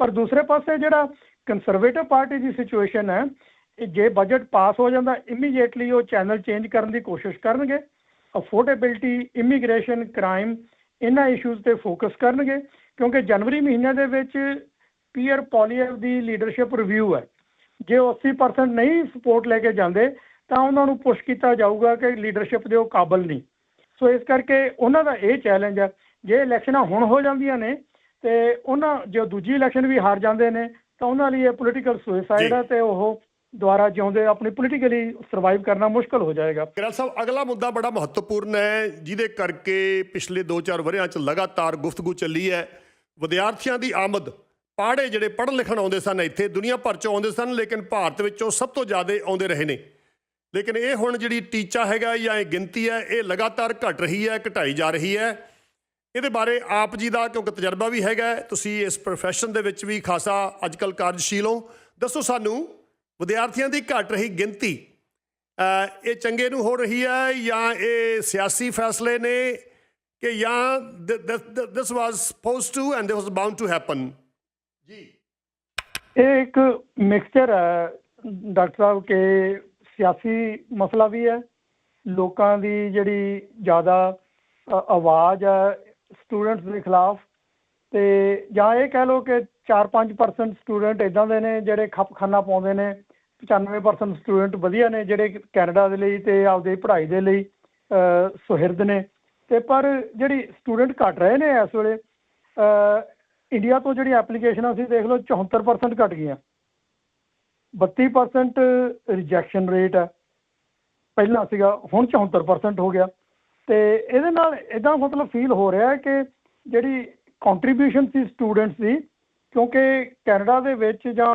ਪਰ ਦੂਸਰੇ ਪਾਸੇ ਜਿਹੜਾ ਕੰਜ਼ਰਵੇਟਿਵ ਪਾਰਟੀ ਦੀ ਸਿਚੁਏਸ਼ਨ ਹੈ ਜੇ ਬਜਟ ਪਾਸ ਹੋ ਜਾਂਦਾ ਇਮੀਡੀਏਟਲੀ ਉਹ ਚੈਨਲ ਚੇਂਜ ਕਰਨ ਦੀ ਕੋਸ਼ਿਸ਼ ਕਰਨਗੇ। ਅਫੋਰਡੇਬਿਲਟੀ ਇਮੀਗ੍ਰੇਸ਼ਨ ਕ੍ਰਾਈਮ ਇਹਨਾਂ ਇਸ਼ੂਜ਼ ਤੇ ਫੋਕਸ ਕਰਨਗੇ। ਕਿਉਂਕਿ ਜਨਵਰੀ ਮਹੀਨੇ ਦੇ ਵਿੱਚ ਪੀਅਰ ਪੋਲੀਅਰ ਦੀ ਲੀਡਰਸ਼ਿਪ ਰਿਵਿਊ ਹੈ। ਜੇ ਉਹ 80% ਨਹੀਂ ਸਪੋਰਟ ਲੈ ਕੇ ਜਾਂਦੇ ਤਾਂ ਉਹਨਾਂ ਨੂੰ ਪੁਸ਼ ਕੀਤਾ ਜਾਊਗਾ ਕਿ ਲੀਡਰਸ਼ਿਪ ਦੇ ਉਹ ਕਾਬਲ ਨਹੀਂ। ਸੋ ਇਸ ਕਰਕੇ ਉਹਨਾਂ ਦਾ ਇਹ ਚੈਲੰਜ ਹੈ ਜੇ ਇਲੈਕਸ਼ਨਾਂ ਹੁਣ ਹੋ ਜਾਂਦੀਆਂ ਨੇ ਤੇ ਉਹਨਾਂ ਜੋ ਦੂਜੀ ਇਲੈਕਸ਼ਨ ਵੀ ਹਾਰ ਜਾਂਦੇ ਨੇ ਤਾਂ ਉਹਨਾਂ ਲਈ ਇਹ ਪੋਲੀਟੀਕਲ ਸੁਸਾਈਡ ਹੈ ਤੇ ਉਹ ਦੁਆਰਾ ਜਿਉਂਦੇ ਆਪਣੀ ਪੋਲੀਟੀਕਲੀ ਸਰਵਾਈਵ ਕਰਨਾ ਮੁਸ਼ਕਲ ਹੋ ਜਾਏਗਾ। ਗਿਰਲ ਸਾਹਿਬ ਅਗਲਾ ਮੁੱਦਾ ਬੜਾ ਮਹੱਤਵਪੂਰਨ ਹੈ ਜਿਹਦੇ ਕਰਕੇ ਪਿਛਲੇ 2-4 ਵਰ੍ਹਿਆਂ 'ਚ ਲਗਾਤਾਰ ਗੁਫ਼ਤਗੂ ਚੱਲੀ ਹੈ। ਵਿਦਿਆਰਥੀਆਂ ਦੀ ਆਮਦ। ਪਾੜੇ ਜਿਹੜੇ ਪੜ੍ਹਨ ਲਿਖਣ ਆਉਂਦੇ ਸਨ, ਇੱਥੇ ਦੁਨੀਆ ਭਰ 'ਚੋਂ ਆਉਂਦੇ ਸਨ, ਲੇਕਿਨ ਭਾਰਤ ਵਿੱਚੋਂ ਸਭ ਤੋਂ ਜ਼ਿਆਦਾ ਆਉਂਦੇ ਰਹੇ ਨੇ। ਲੇਕਿਨ ਇਹ ਹੁਣ ਜਿਹੜੀ ਟੀਚਾ ਹੈਗਾ ਜਾਂ ਇਹ ਗਿਣਤੀ ਹੈ, ਇਹ ਲਗਾਤਾਰ ਘਟ ਰਹੀ ਹੈ, ਘਟਾਈ ਜਾ ਰਹੀ ਹੈ। ਇਹਦੇ ਬਾਰੇ ਆਪ ਜੀ ਦਾ ਕਿਉਂਕਿ ਤਜਰਬਾ ਵੀ ਹੈਗਾ ਤੁਸੀਂ ਇਸ profession ਦੇ ਵਿੱਚ ਵੀ ਖਾਸਾ ਅੱਜਕੱਲ ਕਾਰਜਸ਼ੀਲ ਹੋ। ਦੱਸੋ ਸਾਨੂੰ, ਵਿਦਿਆਰਥੀਆਂ ਦੀ ਘਟ ਰਹੀ ਗਿਣਤੀ ਇਹ ਚੰਗੇ ਨੂੰ ਹੋ ਰਹੀ ਹੈ ਜਾਂ ਇਹ ਸਿਆਸੀ ਫੈਸਲੇ ਨੇ? ਕਿ ਜਾਂ this was supposed to end this was bound to happen ਜੀ। ਇਹ ਇੱਕ ਮਿਕਸਚਰ ਹੈ ਡਾਕਟਰ ਸਾਹਿਬ ਕਿ ਸਿਆਸੀ ਮਸਲਾ ਵੀ ਹੈ। ਲੋਕਾਂ ਦੀ ਜਿਹੜੀ ਜ਼ਿਆਦਾ ਆਵਾਜ਼ ਹੈ ਸਟੂਡੈਂਟਸ ਦੇ ਖਿਲਾਫ। ਤੇ ਜਾਂ ਇਹ ਕਹਿ ਲਓ ਕਿ 4-5% ਸਟੂਡੈਂਟ ਇਦਾਂ ਦੇ ਨੇ ਜਿਹੜੇ ਖਪਖਾਨਾ ਪਾਉਂਦੇ ਨੇ। 95% ਸਟੂਡੈਂਟ ਵਧੀਆ ਨੇ ਜਿਹੜੇ ਕੈਨੇਡਾ ਦੇ ਲਈ ਤੇ ਆਪਦੀ ਪੜ੍ਹਾਈ ਦੇ ਲਈ ਸੁਹਿਰਦ ਨੇ। ਤੇ ਪਰ ਜਿਹੜੀ ਸਟੂਡੈਂਟ ਘਟ ਰਹੇ ਨੇ ਇਸ ਵੇਲੇ ਇੰਡੀਆ ਤੋਂ ਜਿਹੜੀ ਐਪਲੀਕੇਸ਼ਨਾਂ ਸੀ ਦੇਖ ਲਓ 74% ਘਟ ਗਈਆਂ। 32% ਰਿਜੈਕਸ਼ਨ ਰੇਟ ਹੈ ਪਹਿਲਾਂ ਸੀਗਾ, ਹੁਣ 74% ਹੋ ਗਿਆ। ਤੇ ਇਹਦੇ ਨਾਲ ਇਦਾਂ ਮਤਲਬ ਫੀਲ ਹੋ ਰਿਹਾ ਹੈ ਕਿ ਜਿਹੜੀ ਕੰਟਰੀਬਿਊਸ਼ਨ ਸੀ ਸਟੂਡੈਂਟਸ ਦੀ, ਕਿਉਂਕਿ ਕੈਨੇਡਾ ਦੇ ਵਿੱਚ ਜਾਂ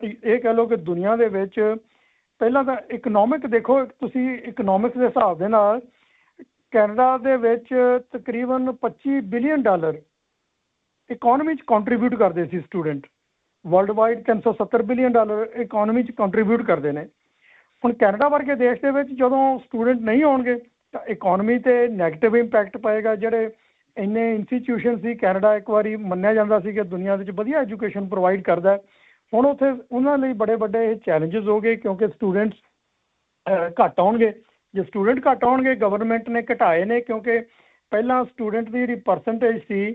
ਇਹ ਇਹ ਕਹਿ ਲਓ ਕਿ ਦੁਨੀਆ ਦੇ ਵਿੱਚ, ਪਹਿਲਾਂ ਤਾਂ ਇਕਨੋਮਿਕ ਦੇਖੋ, ਤੁਸੀਂ ਇਕਨੋਮਿਕਸ ਦੇ ਹਿਸਾਬ ਦੇ ਨਾਲ ਕੈਨੇਡਾ ਦੇ ਵਿੱਚ ਤਕਰੀਬਨ 25 ਬਿਲੀਅਨ ਡਾਲਰ ਇਕਨੋਮੀ 'ਚ ਕੰਟਰੀਬਿਊਟ ਕਰਦੇ ਸੀ student world wide 370 billion dollar economy 'ਚ ਕੰਟਰੀਬਿਊਟ ਕਰਦੇ ਨੇ। ਹੁਣ ਕੈਨੇਡਾ ਵਰਗੇ ਦੇਸ਼ ਦੇ ਵਿੱਚ ਜਦੋਂ ਸਟੂਡੈਂਟ ਨਹੀਂ ਆਉਣਗੇ, ਤਾਂ ਇਕਨੋਮੀ ਤੇ ਨੈਗੇਟਿਵ ਇੰਪੈਕਟ ਪਏਗਾ। ਜਿਹੜੇ ਇੰਨੇ ਇੰਸਟੀਟਿਊਸ਼ਨ ਸੀ, ਕੈਨੇਡਾ ਇੱਕ ਵਾਰੀ ਮੰਨਿਆ ਜਾਂਦਾ ਸੀ ਕਿ ਦੁਨੀਆ ਦੇ ਵਿੱਚ ਵਧੀਆ ਐਜੂਕੇਸ਼ਨ ਪ੍ਰੋਵਾਈਡ ਕਰਦਾ ਹੁਣ ਉੱਥੇ ਉਹਨਾਂ ਲਈ ਬੜੇ ਵੱਡੇ ਚੈਲੰਜਸ ਹੋ ਗਏ ਕਿਉਂਕਿ ਸਟੂਡੈਂਟਸ ਘੱਟ ਆਉਣਗੇ। ਜੇ ਸਟੂਡੈਂਟ ਘੱਟ ਆਉਣਗੇ ਗਵਰਨਮੈਂਟ ਨੇ ਘਟਾਏ ਨੇ ਕਿਉਂਕਿ ਪਹਿਲਾਂ ਸਟੂਡੈਂਟ ਦੀ ਜਿਹੜੀ ਪਰਸੈਂਟੇਜ ਸੀ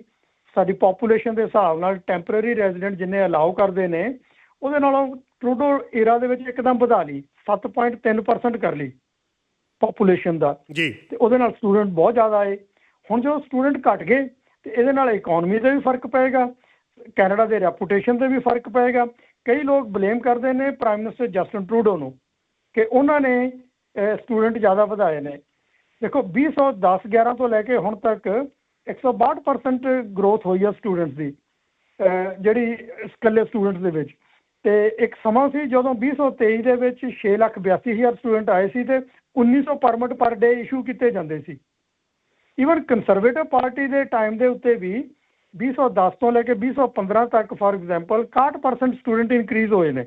ਸਾਡੀ ਪੋਪੂਲੇਸ਼ਨ ਦੇ ਹਿਸਾਬ ਨਾਲ ਟੈਂਪਰੇਰੀ ਰੈਜ਼ੀਡੈਂਟ ਜਿੰਨੇ ਅਲਾਉ ਕਰਦੇ ਨੇ ਉਹਦੇ ਨਾਲੋਂ ਟਰੂਡੋ ਏਰਾ ਦੇ ਵਿੱਚ ਇੱਕਦਮ ਵਧਾ ਲਈ 7.3% ਕਰ ਲਈ ਪੋਪੂਲੇਸ਼ਨ ਦਾ। ਜੀ। ਤੇ ਉਹਦੇ ਨਾਲ ਸਟੂਡੈਂਟ ਬਹੁਤ ਜ਼ਿਆਦਾ ਆਏ। ਹੁਣ ਜਦੋਂ ਸਟੂਡੈਂਟ ਘਟ ਗਏ ਤੇ ਇਹਦੇ ਨਾਲ ਇਕਨੋਮੀ ਤੇ ਵੀ ਫ਼ਰਕ ਪਏਗਾ ਕੈਨੇਡਾ ਦੇ ਰੈਪੂਟੇਸ਼ਨ ਤੇ ਵੀ ਫ਼ਰਕ ਪਏਗਾ। ਕਈ ਲੋਕ ਬਲੇਮ ਕਰਦੇ ਨੇ ਪ੍ਰਾਈਮ ਮਿਨਿਸਟਰ ਜਸਟਨ ਟਰੂਡੋ ਨੂੰ ਕਿ ਉਹਨਾਂ ਨੇ ਸਟੂਡੈਂਟ ਜ਼ਿਆਦਾ ਵਧਾਏ ਨੇ। ਦੇਖੋ 2010 11 ਤੋਂ ਲੈ ਕੇ ਹੁਣ ਤੱਕ 162% ਗਰੋਥ ਹੋਈ ਆ ਸਟੂਡੈਂਟਸ ਦੀ ਜਿਹੜੀ ਇਕੱਲੇ ਸਟੂਡੈਂਟਸ ਦੇ ਵਿੱਚ। ਤੇ ਇੱਕ ਸਮਾਂ ਸੀ ਜਦੋਂ 2023 ਦੇ ਵਿੱਚ 6,82,000 ਸਟੂਡੈਂਟ ਆਏ ਸੀ ਤੇ 1900 ਪਰਮਿਟ ਪਰ ਡੇ ਇਸ਼ੂ ਕੀਤੇ ਜਾਂਦੇ ਸੀ। ਈਵਨ ਕੰਜ਼ਰਵੇਟਿਵ ਪਾਰਟੀ ਦੇ ਟਾਈਮ ਦੇ ਉੱਤੇ ਵੀ 2010 ਤੋਂ ਲੈ ਕੇ 2015 ਤੱਕ ਫਾਰ ਐਗਜ਼ਾਮਪਲ 61% ਸਟੂਡੈਂਟ ਇਨਕਰੀਜ਼ ਹੋਏ ਨੇ।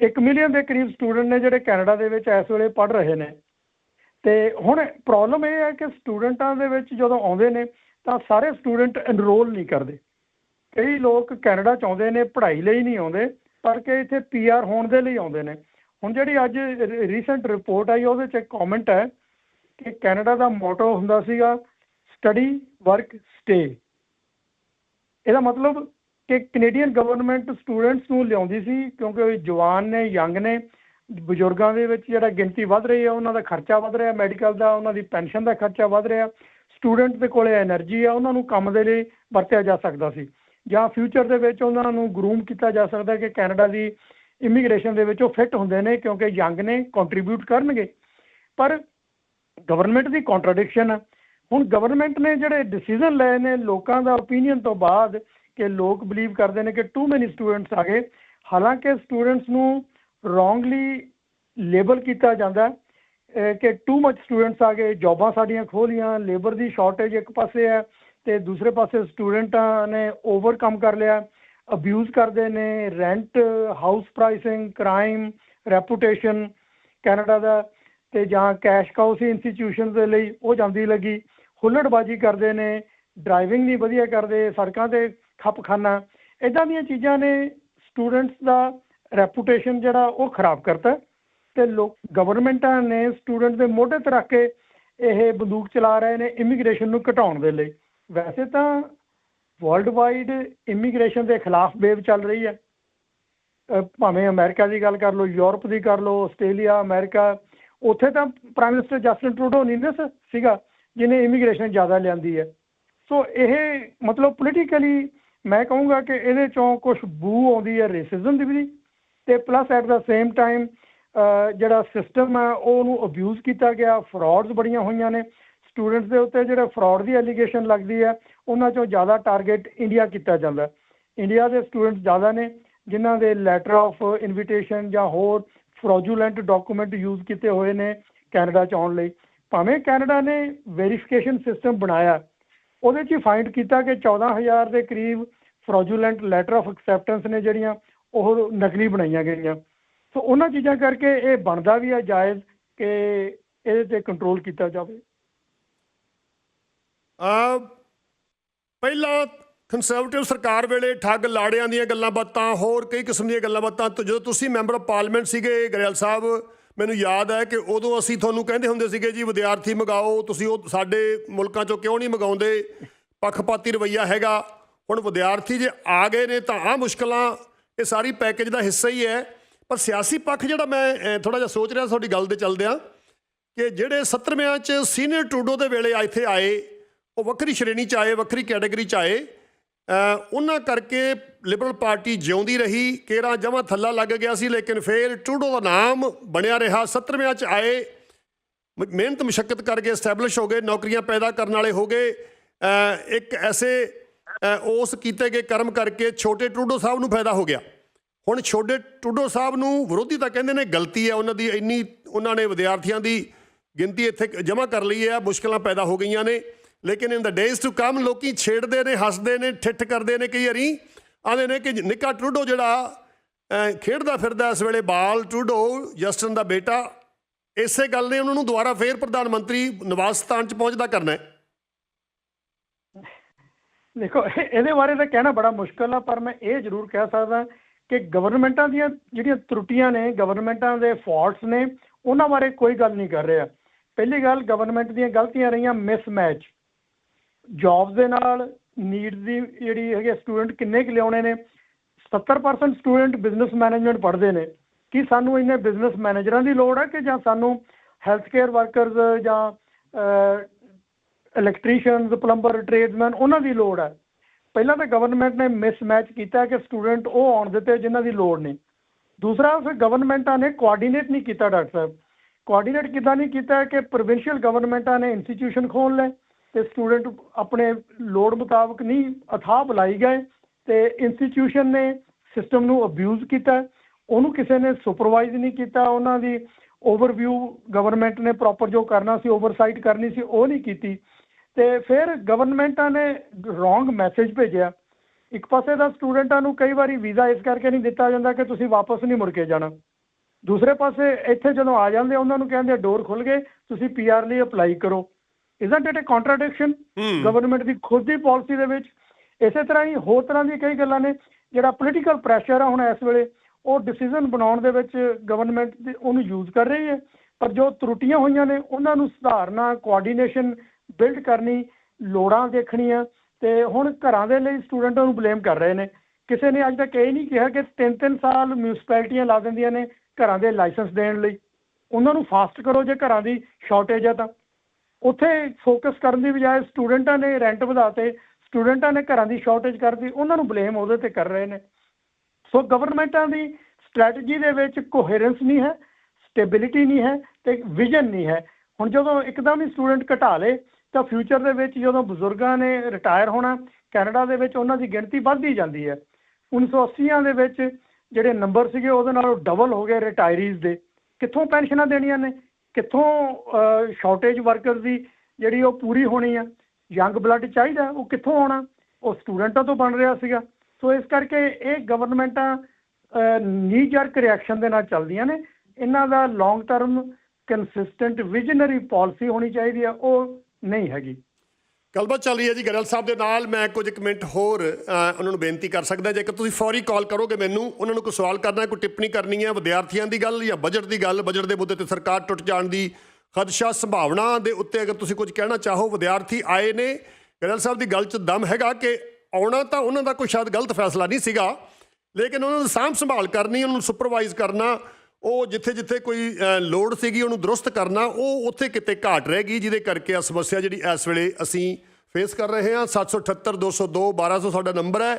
ਇੱਕ ਮਿਲੀਅਨ ਦੇ ਕਰੀਬ ਸਟੂਡੈਂਟ ਨੇ ਜਿਹੜੇ ਕੈਨੇਡਾ ਦੇ ਵਿੱਚ ਇਸ ਵੇਲੇ ਪੜ੍ਹ ਰਹੇ ਨੇ। ਅਤੇ ਹੁਣ ਪ੍ਰੋਬਲਮ ਇਹ ਹੈ ਕਿ ਸਟੂਡੈਂਟਾਂ ਦੇ ਵਿੱਚ ਜਦੋਂ ਆਉਂਦੇ ਨੇ, ਤਾਂ ਸਾਰੇ ਸਟੂਡੈਂਟ ਐਨਰੋਲ ਨਹੀਂ ਕਰਦੇ। ਕਈ ਲੋਕ ਕੈਨੇਡਾ ਚ ਆਉਂਦੇ ਨੇ, ਪੜ੍ਹਾਈ ਲਈ ਨਹੀਂ ਆਉਂਦੇ, ਪਰ ਕਿ ਇੱਥੇ ਪੀਆਰ ਹੋਣ ਦੇ ਲਈ ਆਉਂਦੇ ਨੇ। ਹੁਣ ਜਿਹੜੀ ਅੱਜ ਰੀਸੈਂਟ ਰਿਪੋਰਟ ਆਈ, ਉਹਦੇ ਚ ਇੱਕ ਕਮੈਂਟ ਹੈ ਕਿ ਕੈਨੇਡਾ ਦਾ ਮੋਟੋ ਹੁੰਦਾ ਸੀਗਾ ਸਟੱਡੀ ਵਰਕ ਸਟੇ ਇਹਦਾ ਮਤਲਬ ਕਿ ਕੈਨੇਡੀਅਨ ਗਵਰਨਮੈਂਟ ਸਟੂਡੈਂਟਸ ਨੂੰ ਲਿਆਉਂਦੀ ਸੀ ਕਿਉਂਕਿ ਉਹ ਜਵਾਨ ਨੇ ਯੰਗ ਨੇ, ਬਜ਼ੁਰਗਾਂ ਦੇ ਵਿੱਚ ਜਿਹੜਾ ਗਿਣਤੀ ਵੱਧ ਰਹੀ ਹੈ, ਉਹਨਾਂ ਦਾ ਖਰਚਾ ਵੱਧ ਰਿਹਾ ਮੈਡੀਕਲ ਦਾ, ਉਹਨਾਂ ਦੀ ਪੈਨਸ਼ਨ ਦਾ ਖਰਚਾ ਵੱਧ ਰਿਹਾ ਸਟੂਡੈਂਟ ਦੇ ਕੋਲ ਐਨਰਜੀ ਆ, ਉਹਨਾਂ ਨੂੰ ਕੰਮ ਦੇ ਲਈ ਵਰਤਿਆ ਜਾ ਸਕਦਾ ਸੀ। ਜਾਂ ਫਿਊਚਰ ਦੇ ਵਿੱਚ ਉਹਨਾਂ ਨੂੰ ਗਰੂਮ ਕੀਤਾ ਜਾ ਸਕਦਾ ਕਿ ਕੈਨੇਡਾ ਦੀ ਇਮੀਗ੍ਰੇਸ਼ਨ ਦੇ ਵਿੱਚ ਉਹ ਫਿੱਟ ਹੁੰਦੇ ਨੇ ਕਿਉਂਕਿ ਯੰਗ ਨੇ ਕੰਟਰੀਬਿਊਟ ਕਰਨਗੇ। ਪਰ ਗਵਰਨਮੈਂਟ ਦੀ ਕੰਟਰਡਿਕਸ਼ਨ ਹੁਣ ਗਵਰਨਮੈਂਟ ਨੇ ਜਿਹੜੇ ਡਿਸੀਜਨ ਲਏ ਨੇ, ਲੋਕਾਂ ਦਾ ਓਪੀਨੀਅਨ ਤੋਂ ਬਾਅਦ ਕਿ ਲੋਕ ਬਲੀਵ ਕਰਦੇ ਨੇ ਕਿ ਟੂ ਮੈਨੀ ਸਟੂਡੈਂਟਸ ਆ ਗਏ। ਹਾਲਾਂਕਿ ਸਟੂਡੈਂਟਸ ਨੂੰ ਰੋਂਗਲੀ ਲੇਬਲ ਕੀਤਾ ਜਾਂਦਾ ਕਿ ਟੂ ਮੱਚ ਸਟੂਡੈਂਟਸ ਆ ਗਏ, ਜੌਬਾਂ ਸਾਡੀਆਂ ਖੋਲੀਆਂ ਲੇਬਰ ਦੀ ਸ਼ਾਰਟੇਜ ਇੱਕ ਪਾਸੇ ਹੈ ਤੇ ਦੂਸਰੇ ਪਾਸੇ ਸਟੂਡੈਂਟਾਂ ਨੇ ਓਵਰਕਮ ਕਰ ਲਿਆ ਅਬਿਊਜ਼ ਕਰਦੇ ਨੇ rent house pricing crime reputation Canada ਦਾ ਤੇ ਜਾਂ ਕੈਸ਼ ਕਾਊ ਸੀ ਇੰਸਟੀਟਿਊਸ਼ਨਸ ਦੇ ਲਈ, ਉਹ ਜਾਂਦੀ ਲੱਗੀ, ਹੁੱਲੜਬਾਜ਼ੀ ਕਰਦੇ ਨੇ ਡਰਾਈਵਿੰਗ ਨਹੀਂ ਵਧੀਆ ਕਰਦੇ, ਸੜਕਾਂ ਤੇ ਖੱਪ ਖਾਨਾ ਇਦਾਂ ਦੀਆਂ ਚੀਜ਼ਾਂ ਨੇ ਸਟੂਡੈਂਟਸ ਦਾ ਰੈਪੂਟੇਸ਼ਨ ਜਿਹੜਾ ਉਹ ਖਰਾਬ ਕਰਤਾ ਤੇ ਲੋਕ ਗਵਰਨਮੈਂਟਾਂ ਨੇ ਸਟੂਡੈਂਟ ਦੇ ਮੋਢੇ ਤੇ ਰੱਖ ਕੇ ਇਹ ਬੰਦੂਕ ਚਲਾ ਰਹੇ ਨੇ ਇਮੀਗ੍ਰੇਸ਼ਨ ਨੂੰ ਘਟਾਉਣ ਦੇ ਲਈ। ਵੈਸੇ ਤਾਂ ਵਰਲਡ ਵਾਈਡ ਇਮੀਗ੍ਰੇਸ਼ਨ ਦੇ ਖਿਲਾਫ ਵੇਵ ਚੱਲ ਰਹੀ ਹੈ। ਭਾਵੇਂ ਅਮਰੀਕਾ ਦੀ ਗੱਲ ਕਰ ਲਓ, ਯੂਰਪ ਦੀ ਕਰ ਲਓ, ਆਸਟ੍ਰੇਲੀਆ, ਅਮਰੀਕਾ, ਉੱਥੇ ਤਾਂ ਪ੍ਰਾਈਮ ਮਿਨਿਸਟਰ ਜਸਟਿਨ ਟਰੂਡੋ ਨਹੀਂ ਨਾ ਸੀਗਾ, ਜਿਹਨੇ ਇਮੀਗ੍ਰੇਸ਼ਨ ਜ਼ਿਆਦਾ ਲਿਆਂਦੀ ਹੈ। ਸੋ ਇਹ ਮਤਲਬ ਪੋਲੀਟੀਕਲੀ ਮੈਂ ਕਹੂੰਗਾ ਕਿ ਇਹਦੇ ਚੋਂ ਕੁਛ ਬੂ ਆਉਂਦੀ ਹੈ ਰੇਸਿਜ਼ਮ ਦੀ ਵੀ ਅਤੇ plus at the same time ਜਿਹੜਾ ਸਿਸਟਮ ਹੈ, ਉਹਨੂੰ ਅਬਿਊਜ਼ ਕੀਤਾ ਗਿਆ ਫਰੋਡਸ ਬੜੀਆਂ ਹੋਈਆਂ ਨੇ। ਸਟੂਡੈਂਟਸ ਦੇ ਉੱਤੇ ਜਿਹੜੇ ਫਰੋਡ ਦੀ ਐਲੀਗੇਸ਼ਨ ਲੱਗਦੀ ਹੈ, ਉਹਨਾਂ ਚੋਂ ਜ਼ਿਆਦਾ ਟਾਰਗੇਟ ਇੰਡੀਆ ਕੀਤਾ ਜਾਂਦਾ ਇੰਡੀਆ ਦੇ ਸਟੂਡੈਂਟਸ ਜ਼ਿਆਦਾ ਨੇ, ਜਿਨ੍ਹਾਂ ਦੇ ਲੈਟਰ ਆਫ ਇਨਵੀਟੇਸ਼ਨ ਜਾਂ ਹੋਰ ਫਰੋਜੂਲੈਂਟ ਡਾਕੂਮੈਂਟ ਯੂਜ਼ ਕੀਤੇ ਹੋਏ ਨੇ ਕੈਨੇਡਾ ਚ ਆਉਣ ਲਈ। ਭਾਵੇਂ ਕੈਨੇਡਾ ਨੇ ਵੈਰੀਫਿਕੇਸ਼ਨ ਸਿਸਟਮ ਬਣਾਇਆ ਉਹਦੇ 'ਚ ਫਾਈਂਡ ਕੀਤਾ ਕਿ 14000 ਦੇ ਕਰੀਬ ਫਰੋਜੂਲੈਂਟ ਲੈਟਰ ਆਫ ਐਕਸੈਪਟੈਂਸ ਨੇ ਜਿਹੜੀਆਂ, ਉਹ ਨਕਲੀ ਬਣਾਈਆਂ ਗਈਆਂ। ਸੋ ਉਹਨਾਂ ਚੀਜ਼ਾਂ ਕਰਕੇ ਇਹ ਬਣਦਾ ਵੀ ਆ ਜਾਇਜ਼ ਕਿ ਇਹਦੇ ਤੇ ਕੰਟਰੋਲ ਕੀਤਾ ਜਾਵੇ। ਆ, ਪਹਿਲਾਂ ਕੰਸਰਵੇਟਿਵ ਸਰਕਾਰ ਵੇਲੇ ਠੱਗ ਲਾੜਿਆਂ ਦੀਆਂ ਗੱਲਾਂ ਬਾਤਾਂ, ਹੋਰ ਕਈ ਕਿਸਮ ਦੀਆਂ ਗੱਲਾਂ ਬਾਤਾਂ, ਤੋਂ ਜਦੋਂ ਤੁਸੀਂ ਮੈਂਬਰ ਆਫ ਪਾਰਲੀਮੈਂਟ ਸੀਗੇ ਗਰੇਵਾਲ ਸਾਹਿਬ ਮੈਨੂੰ ਯਾਦ ਹੈ ਕਿ ਉਦੋਂ ਅਸੀਂ ਤੁਹਾਨੂੰ ਕਹਿੰਦੇ ਹੁੰਦੇ ਸੀਗੇ ਜੀ, ਵਿਦਿਆਰਥੀ ਮਗਾਓ, ਤੁਸੀਂ ਉਹ ਸਾਡੇ ਮੁਲਕਾਂ ਚੋਂ ਕਿਉਂ ਨਹੀਂ ਮਗਾਉਂਦੇ? ਪੱਖਪਾਤੀ ਰਵਈਆ ਹੈਗਾ। ਹੁਣ ਵਿਦਿਆਰਥੀ ਜੇ ਆ ਗਏ ਨੇ ਤਾਂ ਆ ਮੁਸ਼ਕਲਾਂ, ਇਹ ਸਾਰੀ ਪੈਕੇਜ ਦਾ ਹਿੱਸਾ ਹੀ ਹੈ। ਪਰ ਸਿਆਸੀ ਪੱਖ ਜਿਹੜਾ ਮੈਂ ਥੋੜਾ ਜਿਹਾ ਸੋਚ ਰਿਹਾ ਤੁਹਾਡੀ ਗੱਲ ਦੇ ਚੱਲਦਿਆਂ, ਕਿ ਜਿਹੜੇ 70ਵਿਆਂ ਚ ਸੀਨੀਅਰ ਟੂਡੋ ਦੇ ਵੇਲੇ ਇੱਥੇ ਆਏ, ਉਹ ਵੱਖਰੀ ਸ਼੍ਰੇਣੀ ਚ ਆਏ, ਵੱਖਰੀ ਕੈਟਾਗਰੀ ਚ ਆਏ ਉਹਨਾਂ ਕਰਕੇ ਲਿਬਰਲ ਪਾਰਟੀ ਜਿਉਂਦੀ ਰਹੀ, ਕੇਰਾ ਜਮਾ ਥੱਲਾ ਲੱਗ ਗਿਆ ਸੀ, ਲੇਕਿਨ ਫਿਰ ਟਰੂਡੋ ਦਾ ਨਾਮ ਬਣਿਆ ਰਿਹਾ। 70ਵਿਆਂ ਚ ਆਏ, ਮ- ਮਿਹਨਤ ਮੁਸ਼ਕਲ ਕਰਕੇ ਐਸਟੈਬਲਿਸ਼ ਹੋ ਗਏ, ਨੌਕਰੀਆਂ ਪੈਦਾ ਕਰਨ ਵਾਲੇ ਹੋ ਗਏ। ਇੱਕ ਐਸੇ ਉਸ ਕੀਤੇ ਗਏ ਕਰਮ ਕਰਕੇ ਛੋਟੇ ਟਰੂਡੋ ਸਾਹਿਬ ਨੂੰ ਫਾਇਦਾ ਹੋ ਗਿਆ। ਹੁਣ ਛੋਟੇ ਟਰੂਡੋ ਸਾਹਿਬ ਨੂੰ ਵਿਰੋਧੀ ਤਾਂ ਕਹਿੰਦੇ ਨੇ ਗਲਤੀ ਹੈ, ਉਹਨਾਂ ਦੀ ਇੰਨੀ, ਉਹਨਾਂ ਨੇ ਵਿਦਿਆਰਥੀਆਂ ਦੀ ਗਿਣਤੀ ਇੱਥੇ ਜਮ੍ਹਾਂ ਕਰ ਲਈ ਹੈ, ਮੁਸ਼ਕਲਾਂ ਪੈਦਾ ਹੋ ਗਈਆਂ ਨੇ। ਲੇਕਿਨ ਇਨ ਦਾ ਡੇਜ਼ ਟੂ ਕਮ ਲੋਕੀ ਛੇੜਦੇ ਨੇ, ਹੱਸਦੇ ਨੇ, ਠਿੱਠ ਕਰਦੇ ਨੇ ਕਈ ਵਾਰੀ। ਆਂਦੇ ਨੇ ਕਿ ਨਿੱਕਾ ਟਰੂਡੋ ਜਿਹੜਾ ਖੇਡਦਾ ਫਿਰਦਾ ਇਸ ਵੇਲੇ ਬਾਲ ਟਰੂਡੋ, ਜਸਟਨ ਦਾ ਬੇਟਾ, ਇਸੇ ਗੱਲ ਨੇ ਉਹਨਾਂ ਨੂੰ ਦੁਬਾਰਾ ਫੇਰ ਪ੍ਰਧਾਨ ਮੰਤਰੀ ਨਿਵਾਸ ਸਥਾਨ 'ਚ ਪਹੁੰਚਦਾ ਕਰਨਾ ਹੈ। ਦੇਖੋ, ਇਹ- ਇਹਦੇ ਬਾਰੇ ਤਾਂ ਕਹਿਣਾ ਬੜਾ ਮੁਸ਼ਕਲ ਆ, ਪਰ ਮੈਂ ਇਹ ਜ਼ਰੂਰ ਕਹਿ ਸਕਦਾ ਕਿ ਗਵਰਨਮੈਂਟਾਂ ਦੀਆਂ ਜਿਹੜੀਆਂ ਤਰੁੱਟੀਆਂ ਨੇ ਗਵਰਨਮੈਂਟਾਂ ਦੇ ਫਾਲਟਸ ਨੇ, ਉਹਨਾਂ ਬਾਰੇ ਕੋਈ ਗੱਲ ਨਹੀਂ ਕਰ ਰਿਹਾ। ਪਹਿਲੀ ਗੱਲ ਗਵਰਨਮੈਂਟ ਦੀਆਂ ਗਲਤੀਆਂ ਰਹੀਆਂ ਮਿਸਮੈਚ ਜੌਬਸ ਦੇ ਨਾਲ ਨੀਡ ਦੀ ਜਿਹੜੀ ਹੈਗੀ ਸਟੂਡੈਂਟ ਕਿੰਨੇ ਕੁ ਲਿਆਉਣੇ ਨੇ 70% ਸਟੂਡੈਂਟ ਬਿਜ਼ਨਸ ਮੈਨੇਜਮੈਂਟ ਪੜ੍ਹਦੇ ਨੇ। ਕੀ ਸਾਨੂੰ ਇੰਨੇ ਬਿਜ਼ਨਸ ਮੈਨੇਜਰਾਂ ਦੀ ਲੋੜ ਹੈ ਕਿ ਜਾਂ ਸਾਨੂੰ ਹੈਲਥ ਕੇਅਰ ਵਰਕਰਸ ਜਾਂ ਇਲੈਕਟ੍ਰੀਸ਼ੀਅਨਸ ਪਲੰਬਰ ਟ੍ਰੇਡਮੈਨ ਉਹਨਾਂ ਦੀ ਲੋੜ ਹੈ ਪਹਿਲਾਂ ਤਾਂ ਗਵਰਨਮੈਂਟ ਨੇ ਮਿਸਮੈਚ ਕੀਤਾ ਕਿ ਸਟੂਡੈਂਟ ਉਹ ਆਉਣ ਦਿੱਤੇ ਜਿਨ੍ਹਾਂ ਦੀ ਲੋੜ ਨਹੀਂ। ਦੂਸਰਾ, ਫਿਰ ਗਵਰਨਮੈਂਟਾਂ ਨੇ ਕੋਆਰਡੀਨੇਟ ਨਹੀਂ ਕੀਤਾ, ਡਾਕਟਰ ਸਾਹਿਬ। ਕੋਆਰਡੀਨੇਟ ਕਿੱਦਾਂ ਨਹੀਂ ਕੀਤਾ ਕਿ ਪ੍ਰੋਵਿੰਸ਼ੀਅਲ ਗਵਰਨਮੈਂਟਾਂ ਨੇ ਇੰਸਟੀਟਿਊਸ਼ਨ ਖੋਲ੍ਹ ਲਏ। ਤੇ ਸਟੂਡੈਂਟ ਆਪਣੇ ਲੋੜ ਮੁਤਾਬਕ ਨਹੀਂ ਅਥਾਹ ਬੁਲਾਈ ਗਏ ਤੇ ਇੰਸਟੀਟਿਊਸ਼ਨ ਨੇ ਸਿਸਟਮ ਨੂੰ ਅਬਿਊਜ਼ ਕੀਤਾ। ਉਹਨੂੰ ਕਿਸੇ ਨੇ ਸੁਪਰਵਾਈਜ਼ ਨਹੀਂ ਕੀਤਾ। ਉਹਨਾਂ ਦੀ ਓਵਰਵਿਊ ਗਵਰਨਮੈਂਟ ਨੇ ਪ੍ਰੋਪਰ ਜੋ ਕਰਨਾ ਸੀ ਓਵਰਸਾਈਟ ਕਰਨੀ ਸੀ, ਉਹ ਨਹੀਂ ਕੀਤੀ। ਤੇ ਫਿਰ ਗਵਰਨਮੈਂਟਾਂ ਨੇ ਰੋਂਗ ਮੈਸੇਜ ਭੇਜਿਆ। ਇੱਕ ਪਾਸੇ ਦਾ ਸਟੂਡੈਂਟਾਂ ਨੂੰ ਕਈ ਵਾਰੀ ਵੀਜ਼ਾ ਇਸ ਕਰਕੇ ਨਹੀਂ ਦਿੱਤਾ ਜਾਂਦਾ ਕਿ ਤੁਸੀਂ ਵਾਪਸ ਨਹੀਂ ਮੁੜ ਕੇ ਜਾਣਾ। ਦੂਸਰੇ ਪਾਸੇ ਇੱਥੇ ਜਦੋਂ ਆ ਜਾਂਦੇ ਉਹਨਾਂ ਨੂੰ ਕਹਿੰਦੇ ਡੋਰ ਖੁੱਲ ਗਏ, ਤੁਸੀਂ ਪੀਆਰ ਲਈ ਅਪਲਾਈ ਕਰੋ। Isn't it a contradiction. Government ਦੀ ਖੁਦ ਦੀ ਪਾਲਿਸੀ ਦੇ ਵਿੱਚ ਇਸੇ ਤਰ੍ਹਾਂ ਹੀ ਹੋਰ ਤਰ੍ਹਾਂ ਦੀ ਕਈ ਗੱਲਾਂ ਨੇ ਜਿਹੜਾ ਪੋਲੀਟੀਕਲ ਪ੍ਰੈਸ਼ਰ ਆ ਹੁਣ ਇਸ ਵੇਲੇ ਉਹ ਡਿਸੀਜਨ ਬਣਾਉਣ ਦੇ ਵਿੱਚ ਗਵਰਨਮੈਂਟ ਉਹਨੂੰ ਯੂਜ਼ ਕਰ ਰਹੀ ਹੈ। ਪਰ ਜੋ ਤਰੁੱਟੀਆਂ ਹੋਈਆਂ ਨੇ ਉਹਨਾਂ ਨੂੰ ਸੁਧਾਰਨਾ ਕੋਆਰਡੀਨੇਸ਼ਨ ਬਿਲਡ ਕਰਨੀ ਲੋੜਾਂ ਦੇਖਣੀਆਂ ਤੇ ਹੁਣ ਘਰਾਂ ਦੇ ਲਈ ਸਟੂਡੈਂਟਾਂ ਨੂੰ ਬਲੇਮ ਕਰ ਰਹੇ ਨੇ। ਕਿਸੇ ਨੇ ਅੱਜ ਤੱਕ ਇਹ ਨਹੀਂ ਕਿਹਾ ਕਿ ਤਿੰਨ ਤਿੰਨ ਸਾਲ ਮਿਊਨਿਸਪੈਲਿਟੀਆਂ ਲਾ ਦਿੰਦੀਆਂ ਨੇ ਘਰਾਂ ਦੇ ਲਾਇਸੈਂਸ ਦੇਣ ਲਈ। ਉਹਨਾਂ ਨੂੰ ਫਾਸਟ ਕਰੋ ਜੇ ਘਰਾਂ ਦੀ ਸ਼ਾਰਟੇਜ ਹੈ ਤਾਂ। ਉੱਥੇ ਫੋਕਸ ਕਰਨ ਦੀ ਬਜਾਏ ਸਟੂਡੈਂਟਾਂ ਨੇ ਰੈਂਟ ਵਧਾਤੇ ਸਟੂਡੈਂਟਾਂ ਨੇ ਘਰਾਂ ਦੀ ਸ਼ਾਰਟੇਜ ਕਰਤੀ, ਉਹਨਾਂ ਨੂੰ ਬਲੇਮ ਉਹਦੇ ਤੇ ਕਰ ਰਹੇ ਨੇ। ਸੋ ਗਵਰਨਮੈਂਟਾਂ ਦੀ ਸਟ੍ਰੈਟਜੀ ਦੇ ਵਿੱਚ ਕੋਹੇਰੈਂਸ ਨਹੀਂ ਹੈ ਸਟੇਬਿਲਿਟੀ ਨਹੀਂ ਹੈ ਤੇ ਵਿਜ਼ਨ ਨਹੀਂ ਹੈ। ਹੁਣ ਜਦੋਂ ਇੱਕਦਮ ਹੀ ਸਟੂਡੈਂਟ ਘਟਾ ਲੇ, ਤਾਂ ਫਿਊਚਰ ਦੇ ਵਿੱਚ ਜਦੋਂ ਬਜ਼ੁਰਗਾਂ ਨੇ ਰਿਟਾਇਰ ਹੋਣਾ, ਕੈਨੇਡਾ ਦੇ ਵਿੱਚ ਉਹਨਾਂ ਦੀ ਗਿਣਤੀ ਵੱਧਦੀ ਜਾਂਦੀ ਹੈ। 1980ਆਂ ਦੇ ਵਿੱਚ ਜਿਹੜੇ ਨੰਬਰ ਸੀਗੇ, ਉਹਦੇ ਨਾਲੋਂ ਡਬਲ ਹੋ ਗਏ ਰਿਟਾਇਰੀਜ਼ ਦੇ। ਕਿੱਥੋਂ ਪੈਨਸ਼ਨਾਂ ਦੇਣੀਆਂ ਨੇ? ਕਿੱਥੋਂ ਸ਼ਾਰਟੇਜ ਵਰਕਰ ਦੀ ਜਿਹੜੀ ਉਹ ਪੂਰੀ ਹੋਣੀ ਆ ਯੰਗ ਬਲੱਡ ਚਾਹੀਦਾ, ਉਹ ਕਿੱਥੋਂ ਆਉਣਾ? ਉਹ ਸਟੂਡੈਂਟਾਂ ਤੋਂ ਬਣ ਰਿਹਾ ਸੀਗਾ। ਸੋ ਇਸ ਕਰਕੇ ਇਹ ਗਵਰਨਮੈਂਟਾਂ ਨੀ ਜਰਕ ਰਿਐਕਸ਼ਨ ਦੇ ਨਾਲ ਚੱਲਦੀਆਂ ਨੇ। ਇਹਨਾਂ ਦਾ long term consistent visionary policy ਹੋਣੀ ਚਾਹੀਦੀ ਆ, ਉਹ ਨਹੀਂ ਹੈਗੀ। ਗੱਲਬਾਤ ਚੱਲ ਰਹੀ ਹੈ ਜੀ ਗਰਲ ਸਾਹਿਬ ਦੇ ਨਾਲ ਮੈਂ ਕੁਝ ਇੱਕ ਮਿੰਟ ਹੋਰ ਉਹਨਾਂ ਨੂੰ ਬੇਨਤੀ ਕਰ ਸਕਦਾ, ਜੇਕਰ ਤੁਸੀਂ ਫੌਰੀ ਕਾਲ ਕਰੋਗੇ ਮੈਨੂੰ, ਉਹਨਾਂ ਨੂੰ ਕੋਈ ਸਵਾਲ ਕਰਨਾ ਹੈ ਕੋਈ ਟਿੱਪਣੀ ਕਰਨੀ ਹੈ, ਵਿਦਿਆਰਥੀਆਂ ਦੀ ਗੱਲ ਜਾਂ ਬਜਟ ਦੀ ਗੱਲ ਬਜਟ ਦੇ ਮੁੱਦੇ ਤੇ ਸਰਕਾਰ ਟੁੱਟ ਜਾਣ ਦੀ ਖਦਸ਼ਾ ਸੰਭਾਵਨਾ ਦੇ ਉੱਤੇ ਅਗਰ ਤੁਸੀਂ ਕੁਝ ਕਹਿਣਾ ਚਾਹੋ, ਵਿਦਿਆਰਥੀ ਆਏ ਨੇ ਗਰਲ ਸਾਹਿਬ ਦੀ ਗੱਲ 'ਚ ਦਮ ਹੈਗਾ ਕਿ ਆਉਣਾ ਤਾਂ ਉਹਨਾਂ ਦਾ ਕੋਈ ਸ਼ਾਇਦ ਗਲਤ ਫੈਸਲਾ ਨਹੀਂ ਸੀਗਾ, ਲੇਕਿਨ ਉਹਨਾਂ ਨੂੰ ਸਾਂਭ ਸੰਭਾਲ ਕਰਨੀ, ਉਹਨਾਂ ਨੂੰ ਸੁਪਰਵਾਈਜ਼ ਕਰਨਾ ਉਹ ਜਿੱਥੇ ਜਿੱਥੇ ਕੋਈ ਲੋੜ ਸੀਗੀ ਉਹਨੂੰ ਦਰੁਸਤ ਕਰਨਾ, ਉਹ ਉੱਥੇ ਕਿਤੇ ਘਾਟ ਰਹਿ ਗਈ, ਜਿਹਦੇ ਕਰਕੇ ਆ ਸਮੱਸਿਆ ਜਿਹੜੀ ਇਸ ਵੇਲੇ ਅਸੀਂ ਫੇਸ ਕਰ ਰਹੇ ਹਾਂ। 778 202 1200 ਸਾਡਾ ਨੰਬਰ ਹੈ।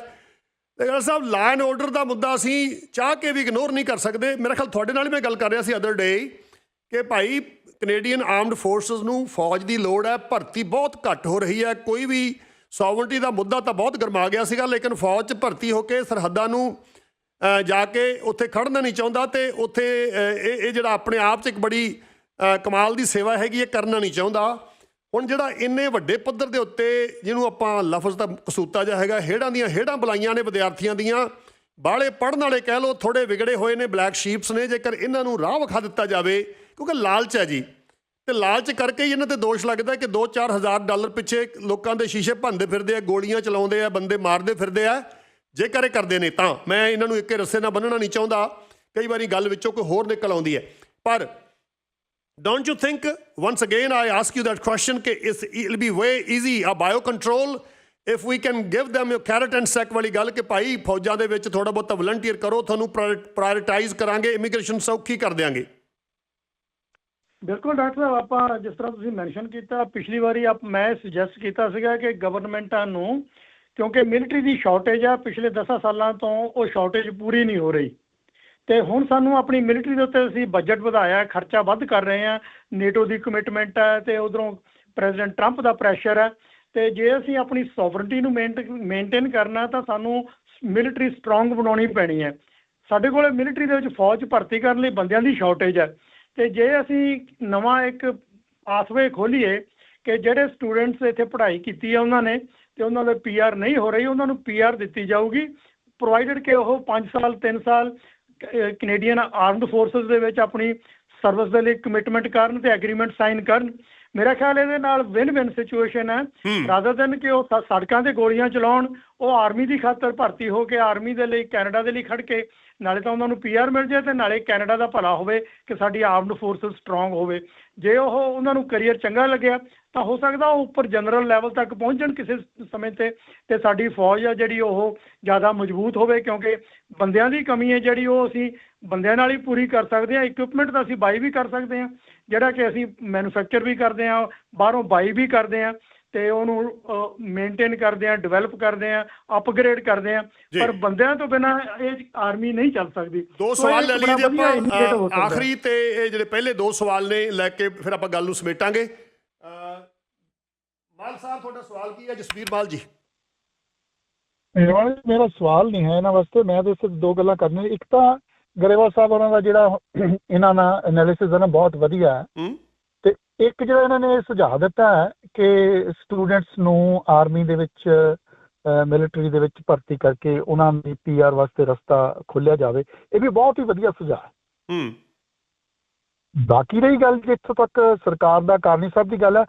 ਤੇ ਗੱਲ ਸਾਹਿਬ ਲਾ ਐਂਡ ਆਰਡਰ ਦਾ ਮੁੱਦਾ ਅਸੀਂ ਚਾਹ ਕੇ ਵੀ ਇਗਨੋਰ ਨਹੀਂ ਕਰ ਸਕਦੇ। ਮੇਰੇ ਖਿਆਲ ਤੁਹਾਡੇ ਨਾਲ ਹੀ ਮੈਂ ਗੱਲ ਕਰ ਰਿਹਾ ਸੀ ਅਦਰ ਡੇ ਕਿ ਭਾਈ ਕੈਨੇਡੀਅਨ ਆਰਮਡ ਫੋਰਸਸ ਨੂੰ ਫੌਜ ਦੀ ਲੋੜ ਹੈ, ਭਰਤੀ ਬਹੁਤ ਘੱਟ ਹੋ ਰਹੀ ਹੈ। ਕੋਈ ਵੀ ਸੋਵਰਨਟੀ ਦਾ ਮੁੱਦਾ ਤਾਂ ਬਹੁਤ ਗਰਮਾ ਗਿਆ ਸੀਗਾ, ਲੇਕਿਨ ਫੌਜ 'ਚ ਭਰਤੀ ਹੋ ਕੇ ਸਰਹੱਦਾਂ ਨੂੰ ਜਾ ਕੇ ਉੱਥੇ ਖੜਨਾ ਨਹੀਂ ਚਾਹੁੰਦਾ ਤੇ ਉੱਥੇ ਇਹ ਇਹ ਜਿਹੜਾ ਆਪਣੇ ਆਪ 'ਚ ਇੱਕ ਬੜੀ ਕਮਾਲ ਦੀ ਸੇਵਾ ਹੈਗੀ ਇਹ ਕਰਨਾ ਨਹੀਂ ਚਾਹੁੰਦਾ। ਹੁਣ ਜਿਹੜਾ ਇੰਨੇ ਵੱਡੇ ਪੱਧਰ ਦੇ ਉੱਤੇ ਜਿਹਨੂੰ ਆਪਾਂ ਲਫ਼ਜ਼ ਦਾ ਕਸੂਤਾ ਜਿਹਾ ਹੈਗਾ, ਹੇੜਾਂ ਦੀਆਂ ਹੇੜਾਂ ਬੁਲਾਈਆਂ ਨੇ ਵਿਦਿਆਰਥੀਆਂ ਦੀਆਂ, ਬਾਹਲੇ ਪੜਨ ਵਾਲੇ ਕਹਿ ਲੋ ਥੋੜੇ ਵਿਗੜੇ ਹੋਏ ਨੇ, ਬਲੈਕ ਸ਼ੀਪਸ ਨੇ, ਜੇਕਰ ਇਹਨਾਂ ਨੂੰ ਰਾਹ ਵਿਖਾ ਦਿੱਤਾ ਜਾਵੇ, ਕਿਉਂਕਿ ਲਾਲਚ ਹੈ ਜੀ। ਤੇ ਲਾਲਚ ਕਰਕੇ ਹੀ ਇਹਨਾਂ ਤੇ ਦੋਸ਼ ਲੱਗਦਾ ਕਿ 2-4 ਹਜ਼ਾਰ ਡਾਲਰ ਪਿੱਛੇ ਲੋਕਾਂ ਦੇ ਸ਼ੀਸ਼ੇ ਭੰਨਦੇ ਫਿਰਦੇ ਆ, ਗੋਲੀਆਂ ਚਲਾਉਂਦੇ ਆ, ਬੰਦੇ ਮਾਰਦੇ ਫਿਰਦੇ ਆ। ਜੇਕਰ ਇਹ ਕਰਦੇ ਨੇ ਤਾਂ ਮੈਂ ਇਹਨਾਂ ਨੂੰ ਇੱਕੇ ਰੱਸੇ ਨਾਲ ਬੰਨਣਾ ਨਹੀਂ ਚਾਹੁੰਦਾ। ਕਈ ਵਾਰੀ ਗੱਲ ਵਿੱਚੋਂ ਕੋਈ ਹੋਰ ਨਿਕਲ ਆਉਂਦੀ ਹੈ। ਪਰ don't you think once again i ask you that question ਕਿ it's, it'll be way easy a biocontrol if we can give them a carrot and stick ਵਾਲੀ ਗੱਲ ਕਿ ਭਾਈ ਫੌਜਾਂ ਦੇ ਵਿੱਚ ਥੋੜਾ ਬਹੁਤਾ ਵਲੰਟੀਅਰ ਕਰੋ ਤੁਹਾਨੂੰ ਪ੍ਰਾਇੋਰਟਾਈਜ਼ ਕਰਾਂਗੇ ਇਮੀਗ੍ਰੇਸ਼ਨ ਸੌਖੀ ਕਰ ਦਿਆਂਗੇ। ਬਿਲਕੁਲ ਡਾਕਟਰ ਸਾਹਿਬ ਆਪਾਂ ਜਿਸ ਤਰ੍ਹਾਂ ਤੁਸੀਂ ਮੈਂਸ਼ਨ ਕੀਤਾ ਪਿਛਲੀ ਵਾਰੀ ਆਪ ਮੈਂ ਸੁਜੈਸਟ ਕੀਤਾ ਸੀਗਾ ਕਿ ਗਵਰਨਮੈਂਟਾਂ ਨੂੰ ਕਿਉਂਕਿ ਮਿਲਟਰੀ ਦੀ ਸ਼ਾਰਟੇਜ ਆ, ਪਿਛਲੇ 10 ਸਾਲਾਂ ਤੋਂ ਉਹ ਸ਼ਾਰਟੇਜ ਪੂਰੀ ਨਹੀਂ ਹੋ ਰਹੀ। ਤੇ ਹੁਣ ਸਾਨੂੰ ਆਪਣੀ ਮਿਲਟਰੀ ਦੇ ਉੱਤੇ ਅਸੀਂ ਬਜਟ ਵਧਾਇਆ, ਖਰਚਾ ਵੱਧ ਕਰ ਰਹੇ ਆ ਨੇਟੋ ਦੀ ਕਮਿਟਮੈਂਟ ਹੈ ਤੇ ਉਧਰੋਂ ਪ੍ਰੈਜ਼ੀਡੈਂਟ ਟਰੰਪ ਦਾ ਪ੍ਰੈਸ਼ਰ ਹੈ ਤੇ ਜੇ ਅਸੀਂ ਆਪਣੀ ਸੋਵਰਨਟੀ ਨੂੰ ਮੇਨਟੇਨ ਕਰਨਾ ਤਾਂ ਸਾਨੂੰ ਮਿਲਟਰੀ ਸਟਰੋਂਗ ਬਣਾਉਣੀ ਪੈਣੀ ਹੈ ਸਾਡੇ ਕੋਲ ਮਿਲਟਰੀ ਦੇ ਵਿੱਚ ਫੌਜ ਭਰਤੀ ਕਰਨ ਲਈ ਬੰਦਿਆਂ ਦੀ ਸ਼ਾਰਟੇਜ ਹੈ ਤੇ ਜੇ ਅਸੀਂ ਨਵਾਂ ਇੱਕ ਪਾਸਵੇ ਖੋਲੀਏ ਕਿ ਜਿਹੜੇ ਸਟੂਡੈਂਟਸ ਇੱਥੇ ਪੜ੍ਹਾਈ ਕੀਤੀ ਆ ਉਹਨਾਂ ਨੇ ਤੇ ਉਹਨਾਂ ਦੇ ਪੀਆਰ ਨਹੀਂ ਹੋ ਰਹੀ ਉਹਨਾਂ ਨੂੰ ਪੀਆਰ ਦਿੱਤੀ ਜਾਊਗੀ ਪ੍ਰੋਵਾਈਡਡ ਕਿ ਉਹ 5 ਸਾਲ 3 ਸਾਲ ਕੈਨੇਡੀਅਨ ਆਰਮਡ ਫੋਰਸਸ ਦੇ ਵਿੱਚ ਆਪਣੀ ਸਰਵਿਸ ਦੇ ਲਈ ਕਮਿਟਮੈਂਟ ਕਰਨ ਤੇ ਐਗਰੀਮੈਂਟ ਸਾਈਨ ਕਰਨ। ਮੇਰਾ ਖਿਆਲ ਇਹਦੇ ਨਾਲ ਵਿਨ ਵਿਨ ਸਿਚੁਏਸ਼ਨ ਹੈ। ਰਾਦਰ ਦਨ ਕਿ ਉਹ ਸੜਕਾਂ ਤੇ ਗੋਲੀਆਂ ਚਲਾਉਣ ਉਹ ਆਰਮੀ ਦੀ ਖਾਤਰ ਭਰਤੀ ਹੋ ਕੇ ਆਰਮੀ ਦੇ ਲਈ ਕੈਨੇਡਾ ਦੇ ਲਈ ਖੜ ਕੇ ਨਾਲੇ ਤਾਂ ਉਹਨਾਂ ਨੂੰ ਪੀਆਰ ਮਿਲ ਜਾਏ ਤੇ ਨਾਲੇ ਕੈਨੇਡਾ ਦਾ ਭਲਾ ਹੋਵੇ ਕਿ ਸਾਡੀ ਆਰਮਡ ਫੋਰਸਸ ਸਟਰੋਂਗ ਹੋਵੇ। ਜੇ ਉਹ ਉਹਨਾਂ ਨੂੰ ਕੈਰੀਅਰ ਚੰਗਾ ਲੱਗਿਆ, ਤਾਂ ਹੋ ਸਕਦਾ ਉਹ ਉੱਪਰ ਜਨਰਲ ਲੈਵਲ ਤੱਕ ਪਹੁੰਚਣ ਕਿਸੇ ਸਮੇਂ ਤੇ ਤੇ ਸਾਡੀ ਫੌਜ ਆ ਜਿਹੜੀ ਉਹ ਜ਼ਿਆਦਾ ਮਜ਼ਬੂਤ ਹੋਵੇ, ਕਿਉਂਕਿ ਬੰਦਿਆਂ ਦੀ ਕਮੀ ਹੈ ਜਿਹੜੀ ਉਹ ਅਸੀਂ ਬੰਦਿਆਂ ਨਾਲ ਹੀ ਪੂਰੀ ਕਰ ਸਕਦੇ ਹਾਂ ਇਕਵਿਪਮੈਂਟ ਤਾਂ ਅਸੀਂ ਬਾਈ ਵੀ ਕਰ ਸਕਦੇ ਹਾਂ, ਜਿਹੜਾ ਕਿ ਅਸੀਂ ਮੈਨੂਫੈਕਚਰ ਵੀ ਕਰਦੇ ਹਾਂ, ਬਾਹਰੋਂ ਬਾਈ ਵੀ ਕਰਦੇ ਹਾਂ ਤੇ ਉਹਨੂੰ ਮੇਨਟੇਨ ਕਰਦੇ ਆ ਡਿਵੈਲਪ ਕਰਦੇ ਆ ਅਪਗ੍ਰੇਡ ਕਰਦੇ ਆ ਜੀ। ਪਰ ਬੰਦਿਆਂ ਤੋਂ ਬਿਨਾ ਇਹ ਆਰਮੀ ਨਹੀਂ ਚੱਲ ਸਕਦੀ। ਦੋ ਸਵਾਲ ਇਹ ਲੈ ਇੱਕ ਬੜਾ ਲਈਏ ਵਧੀਆ initiative ਹੋ ਆਪਾਂ। ਆਖਰੀ ਤੇ ਇਹ ਜਿਹੜੇ ਪਹਿਲੇ ਦੋ ਸਵਾਲ ਨੇ ਲੈ ਕੇ ਫਿਰ ਆਪਾਂ ਗੱਲ ਨੂੰ ਸਮੇਟਾਂਗੇ। ਮਾਲ ਸਾਹਿਬ ਤੁਹਾਡਾ ਸਵਾਲ ਕੀ ਹੈ? ਜਸਵੀਰ ਮਾਲ ਜੀ। ਮੇਰਾ ਮੇਰਾ ਸਵਾਲ ਨਹੀਂ ਹੈ ਇਹਨਾਂ ਵਾਸਤੇ ਮੈਂ ਤਾਂ ਸਿਰਫ ਦੋ ਗੱਲਾਂ ਕਰਨੀਆਂ। ਇੱਕ ਤਾਂ ਗਰੇਵਾਲ ਸਾਹਿਬ ਉਹਨਾਂ ਦਾ ਜਿਹੜਾ ਇਹਨਾਂ ਦਾ ਐਨਾਲਿਸਿਸ ਹੈ ਨਾ ਬਹੁਤ ਵਧੀਆ ਹੈ। ਇੱਕ ਜਿਹੜਾ ਇਹਨਾਂ ਨੇ ਸੁਝਾਅ ਦਿੱਤਾ ਹੈ ਕਿ ਸਟੂਡੈਂਟਸ ਨੂੰ ਆਰਮੀ ਦੇ ਵਿੱਚ ਮਿਲਟਰੀ ਦੇ ਵਿੱਚ ਭਰਤੀ ਕਰਕੇ ਉਹਨਾਂ ਦੀ ਪੀਆਰ ਵਾਸਤੇ ਰਸਤਾ ਖੋਲ੍ਹਿਆ ਜਾਵੇ ਇਹ ਵੀ ਬਹੁਤ ਹੀ ਵਧੀਆ ਸੁਝਾਅ ਹੈ। ਹੂੰ। ਬਾਕੀ ਰਹੀ ਗੱਲ ਜਿੱਥੋਂ ਤੱਕ ਸਰਕਾਰ ਦਾ ਕਾਰਨੀ ਸਾਹਿਬ ਦੀ ਗੱਲ ਹੈ